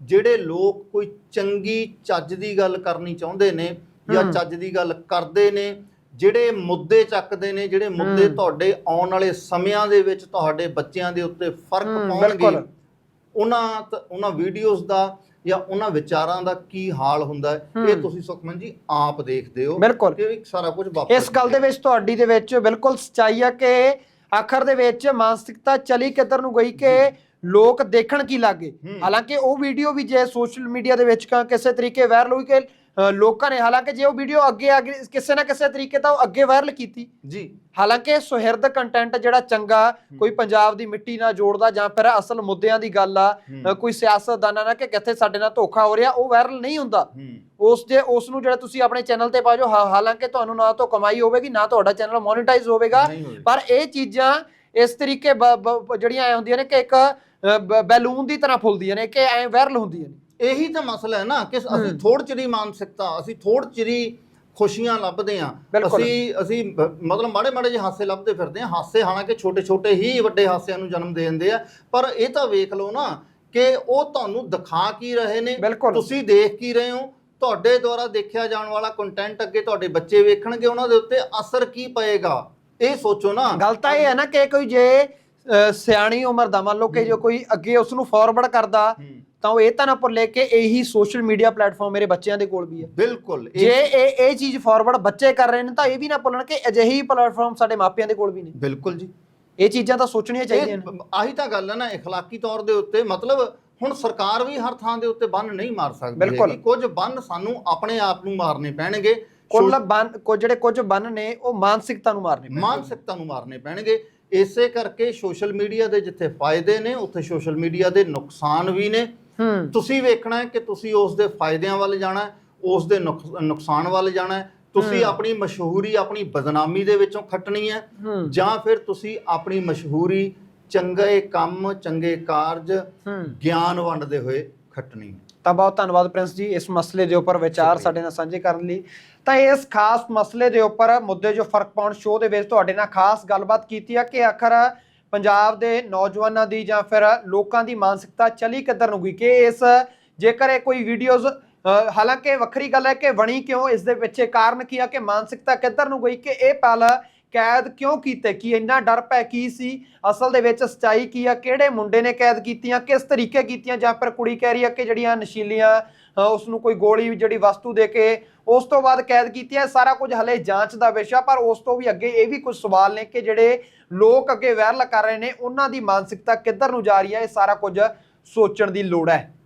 ਜਿਹੜੇ ਲੋਕ ਕੋਈ ਚੰਗੀ ਚੱਜ ਦੀ ਗੱਲ ਕਰਨੀ ਚਾਹੁੰਦੇ ਨੇ ਜਾਂ। ਚੱਜ ਦੀ ਗੱਲ ਕਰਦੇ ਨੇ ਜਿਹੜੇ ਮੁੱਦੇ ਚੱਕਦੇ ਨੇ ਜਿਹੜੇ ਮੁੱਦੇ। ਤੁਹਾਡੇ ਆਉਣ ਵਾਲੇ ਸਮਿਆਂ ਦੇ ਵਿੱਚ ਤੁਹਾਡੇ ਬੱਚਿਆਂ ਦੇ ਉੱਤੇ ਫ਼ਰਕ ਪਾਉਣਗੇ। ਉਹਨਾਂ ਉਹਨਾਂ ਵੀਡੀਓਜ਼ ਦਾ ਜਾਂ ਉਹਨਾਂ ਵਿਚਾਰਾਂ ਦਾ ਕੀ ਹਾਲ ਹੁੰਦਾ ਹੈ। ਇਹ ਤੁਸੀਂ ਸੁਖਮਨ ਜੀ ਆਪ ਦੇਖਦੇ ਹੋ ਬਿਲਕੁਲ। ਕਿ ਸਾਰਾ ਕੁਝ ਵਾਪਰ ਇਸ ਗੱਲ ਦੇ ਵਿੱਚ ਤੁਹਾਡੀ ਦੇ ਵਿੱਚ ਬਿਲਕੁਲ ਸਚਾਈ ਆ ਕਿ ਆਖਰ ਦੇ ਵਿੱਚ ਮਾਨਸਿਕਤਾ ਚਲੀ ਕਿੱਧਰ ਨੂੰ ਗਈ ਕਿ ਲੋਕ ਦੇਖਣ ਕੀ ਲੱਗੇ। ਹਾਲਾਂਕਿ ਉਹ ਵੀਡੀਓ ਵੀ ਜੇ ਸੋਸ਼ਲ ਮੀਡੀਆ ਦੇ ਵਿੱਚ ਕਿਸੇ ਤਰੀਕੇ ਵਾਇਰਲ ਹੋਈ ਕਿ ਲੋਕਾਂ ਨੇ ਹਾਲਾਂਕਿ ਜੇ ਉਹ ਵੀਡੀਓ ਅੱਗੇ ਅੱਗੇ ਕਿਸੇ ਨਾ ਕਿਸੇ ਤਰੀਕੇ ਤਾਂ ਉਹ ਅੱਗੇ ਵਾਇਰਲ ਕੀਤੀ। ਜੀ। ਹਾਲਾਂਕਿ ਸੁਹਿਰਦ ਕੰਟੈਂਟ ਜਿਹੜਾ ਚੰਗਾ ਕੋਈ ਪੰਜਾਬ ਦੀ ਮਿੱਟੀ ਨਾਲ ਜੋੜਦਾ ਜਾਂ ਫਿਰ ਅਸਲ ਮੁੱਦਿਆਂ ਦੀ ਗੱਲ ਆ ਕੋਈ ਸਿਆਸਤਦਾਨਾਂ ਨਾਲ ਕਿ ਕਿੱਥੇ ਸਾਡੇ ਨਾਲ ਧੋਖਾ ਹੋ ਰਿਹਾ ਉਹ ਵਾਇਰਲ ਨਹੀਂ ਹੁੰਦਾ। ਉਸ ਦੇ ਉਸ ਨੂੰ ਜਿਹੜਾ ਤੁਸੀਂ ਆਪਣੇ ਚੈਨਲ ਤੇ ਪਾਜੋ ਹਾਲਾਂਕਿ ਤੁਹਾਨੂੰ ਨਾ ਤਾਂ ਕਮਾਈ ਹੋਵੇਗੀ ਨਾ ਤੁਹਾਡਾ ਚੈਨਲ ਮੋਨੇਟਾਈਜ਼ ਹੋਵੇਗਾ। ਪਰ ਇਹ ਚੀਜ਼ਾਂ ਇਸ ਤਰੀਕੇ ਜਿਹੜੀਆਂ ਐ ਹੁੰਦੀਆਂ ਨੇ ਕਿ ਇੱਕ ਬੈਲੂਨ ਦੀ ਤਰ੍ਹਾਂ ਫੁੱਲਦੀਆਂ ਨੇ ਕਿ ਐ ਵਾਇਰਲ ਹੁੰਦੀਆਂ ਨੇ। ਇਹੀ ਤਾਂ ਮਸਲਾ ਹੈ ਨਾ ਕਿ ਅਸੀਂ। ਥੋੜ ਚਿਰੀ ਮਾਨਸਿਕਤਾ ਅਸੀਂ ਥੋੜ ਚਿਰੀ ਖੁਸ਼ੀਆਂ ਲੱਭਦੇ ਆ। ਅਸੀਂ ਅਸੀਂ ਮਤਲਬ ਮਾੜੇ ਮਾੜੇ ਜਿਹੇ ਹਾਸੇ ਲੱਭਦੇ ਫਿਰਦੇ ਆ ਹਾਸੇ ਹਾਲਾਂਕਿ ਛੋਟੇ ਛੋਟੇ ਹੀ ਵੱਡੇ ਹਾਸਿਆਂ ਨੂੰ ਜਨਮ ਦੇ ਦਿੰਦੇ ਆ ਪਰ ਇਹ ਤਾਂ ਵੇਖ ਲਓ ਨਾ ਕਿ ਉਹ ਤੁਹਾਨੂੰ ਦਿਖਾ ਕੀ ਰਹੇ ਨੇ। ਤੁਸੀਂ ਦੇਖ ਕੀ ਰਹੇ ਹੋ ਤੁਹਾਡੇ ਦੁਆਰਾ ਦੇਖਿਆ ਜਾਣ ਵਾਲਾ ਕੰਟੈਂਟ ਅੱਗੇ ਤੁਹਾਡੇ ਬੱਚੇ ਵੇਖਣਗੇ ਉਹਨਾਂ ਦੇ ਉੱਤੇ ਅਸਰ ਕੀ ਪਏਗਾ ਇਹ ਸੋਚੋ ਨਾ ਗੱਲ ਤਾਂ ਇਹ ਹੈ ਨਾ ਕਿ ਕੋਈ ਜੇ ਸਿਆਣੀ ਉਮਰ ਦਾ ਮੰਨ ਲਓ ਕਿ ਜੋ ਕੋਈ ਅੱਗੇ ਉਸ ਨੂੰ ਫਾਰਵਰਡ ਕਰਦਾ ਤਾਂ ਉਹ ਇਹ ਤਾਂ ਨਾ ਭੁੱਲੇ ਕਿ ਇਹੀ ਸੋਸ਼ਲ ਮੀਡੀਆ ਪਲੇਟਫਾਰਮ ਮੇਰੇ ਬੱਚਿਆਂ ਦੇ ਕੋਲ ਵੀ ਹੈ ਬਿਲਕੁਲ ਇਹ- ਜੇ ਇਹ ਇਹ ਚੀਜ਼ ਫਾਰਵਰਡ ਬੱਚੇ ਕਰ ਰਹੇ ਨੇ ਤਾਂ ਇਹ ਵੀ ਨਾ ਭੁੱਲਣ ਕਿ ਅਜਿਹੀ ਪਲੇਟਫਾਰਮ ਸਾਡੇ ਮਾਪਿਆਂ ਦੇ ਕੋਲ ਵੀ ਨੇ ਬਿਲਕੁਲ ਜੀ ਇਹ ਚੀਜ਼ਾਂ ਤਾਂ ਸੋਚਣੀਆਂ ਚਾਹੀਦੀਆਂ ਨੇ ਇਹ ਆਹੀ ਤਾਂ ਗੱਲ ਹੈ ਨਾ اخلاقی ਤੌਰ ਦੇ ਉੱਤੇ ਮਤਲਬ ਹੁਣ ਸਰਕਾਰ ਵੀ ਹਰ ਥਾਂ ਦੇ ਉੱਤੇ ਬੰਨ ਨਹੀਂ ਮਾਰ ਸਕਦੀ ਬਿਲਕੁਲ। ਹੈਗੀ। ਕੁਝ ਬੰਨ ਸਾਨੂੰ ਆਪਣੇ ਆਪ ਨੂੰ ਮਾਰਨੇ ਪੈਣਗੇ ਕੁੱਲ ਬੰਨ ਕੁਝ ਜਿਹੜੇ ਕੁਝ ਬੰਨ ਨੇ ਉਹ ਮਾਨਸਿਕਤਾ ਨੂੰ ਮਾਰਨੇ ਪੈਣਗੇ। ਮਾਨਸਿਕਤਾ ਨੂੰ ਮਾਰਨੇ ਪੈਣਗੇ ਇਸੇ ਕਰਕੇ ਸੋਸ਼ਲ ਮੀਡੀਆ ਦੇ ਜਿੱਥੇ ਫਾਇਦੇ ਨੇ ਉੱਥੇ ਸੋਸ਼ਲ ਮੀਡੀਆ ਦੇ ਨੁਕਸਾਨ ਵੀ ਨੇ ਹੂੰ। ਤੁਸੀਂ ਵੇਖਣਾ ਹੈ ਕਿ ਤੁਸੀਂ ਉਸ ਦੇ ਫਾਇਦਿਆਂ ਵੱਲ ਜਾਣਾ ਹੈ ਉਸ ਦੇ ਨੁਕਸ- ਨੁਕਸਾਨ ਵੱਲ ਜਾਣਾ ਹੈ। ਤੁਸੀਂ। ਆਪਣੀ ਮਸ਼ਹੂਰੀ ਆਪਣੀ ਬਦਨਾਮੀ ਦੇ ਵਿੱਚੋਂ ਖੱਟਣੀ ਹੈ। ਜਾਂ ਫਿਰ ਤੁਸੀਂ ਆਪਣੀ ਮਸ਼ਹੂਰੀ ਚੰਗੇ ਕੰਮ ਚੰਗੇ ਕਾਰਜ ਗਿਆਨ ਵੰਡਦੇ ਹੋਏ ਖੱਟਣੀ ਹੈ। ਤਾਂ ਬਹੁਤ ਧੰਨਵਾਦ ਪ੍ਰਿੰਸ ਜੀ ਇਸ ਮਸਲੇ ਦੇ ਉੱਪਰ ਵਿਚਾਰ। ਸਾਡੇ ਨਾਲ ਸਾਂਝੇ ਕਰਨ ਲਈ। ਤਾਂ ਇਸ ਖਾਸ ਮਸਲੇ ਦੇ ਉੱਪਰ ਮੁੱਦੇ ਜੋ ਫ਼ਰਕ ਪਾਉਣ ਸ਼ੋਅ ਦੇ ਵਿੱਚ ਤੁਹਾਡੇ ਨਾਲ ਖਾਸ ਗੱਲਬਾਤ ਕੀਤੀ ਹੈ ਕਿ ਆਖਰ ਪੰਜਾਬ ਦੇ ਨੌਜਵਾਨਾਂ ਦੀ ਜਾਂ ਫਿਰ ਲੋਕਾਂ ਦੀ ਮਾਨਸਿਕਤਾ ਚਲੀ ਕਿੱਧਰ ਨੂੰ ਗਈ? ਕਿ ਇਸ ਜੇਕਰ ਇਹ ਕੋਈ ਵੀਡੀਓਜ਼ ਹਾਲਾਂਕਿ ਵੱਖਰੀ ਗੱਲ ਹੈ ਕਿ ਬਣੀ ਕਿਉਂ? ਇਸ ਦੇ ਪਿੱਛੇ ਕਾਰਨ ਕੀ ਆ ਕਿ ਮਾਨਸਿਕਤਾ ਕਿੱਧਰ ਨੂੰ ਗਈ? ਕਿ ਇਹ ਪਲ ਕੈਦ ਕਿਉਂ ਕੀਤੇ? ਕੀ ਇੰਨਾ ਡਰ ਪੈ ਕੀ ਸੀ? ਅਸਲ ਦੇ ਵਿੱਚ ਸਚਾਈ ਕੀ ਆ? ਕਿਹੜੇ ਮੁੰਡੇ ਨੇ ਕੈਦ ਕੀਤੀਆਂ? ਕਿਸ ਤਰੀਕੇ ਕੀਤੀਆਂ? ਜਾਂ ਫਿਰ ਕੁੜੀ ਕਹਿ ਰਹੀ ਆ ਕਿ ਜਿਹੜੀਆਂ ਨਸ਼ੀਲੀਆਂ ਅ, ਉਸ ਨੂੰ ਕੋਈ ਗੋਲੀ ਜਿਹੜੀ ਵਸਤੂ ਦੇ ਕੇ ਉਸ ਤੋਂ ਬਾਅਦ ਕੈਦ ਕੀਤੀਆਂ ਇਹ ਸਾਰਾ ਕੁਝ ਹਲੇ ਜਾਂਚ ਦਾ ਵਿਸ਼ਾ ਪਰ ਉਸ ਤੋਂ ਵੀ ਅੱਗੇ ਇਹ ਵੀ ਕੁਝ ਸਵਾਲ ਨੇ ਕਿ ਜਿਹੜੇ ਲੋਕ ਅੱਗੇ ਵਾਇਰਲ ਕਰ ਰਹੇ ਨੇ। ਉਹਨਾਂ ਦੀ ਮਾਨਸਿਕਤਾ ਕਿੱਧਰ ਨੂੰ ਜਾ ਰਹੀ ਹੈ? ਇਹ ਸਾਰਾ ਕੁਝ ਸੋਚਣ ਦੀ ਲੋੜ ਹੈ।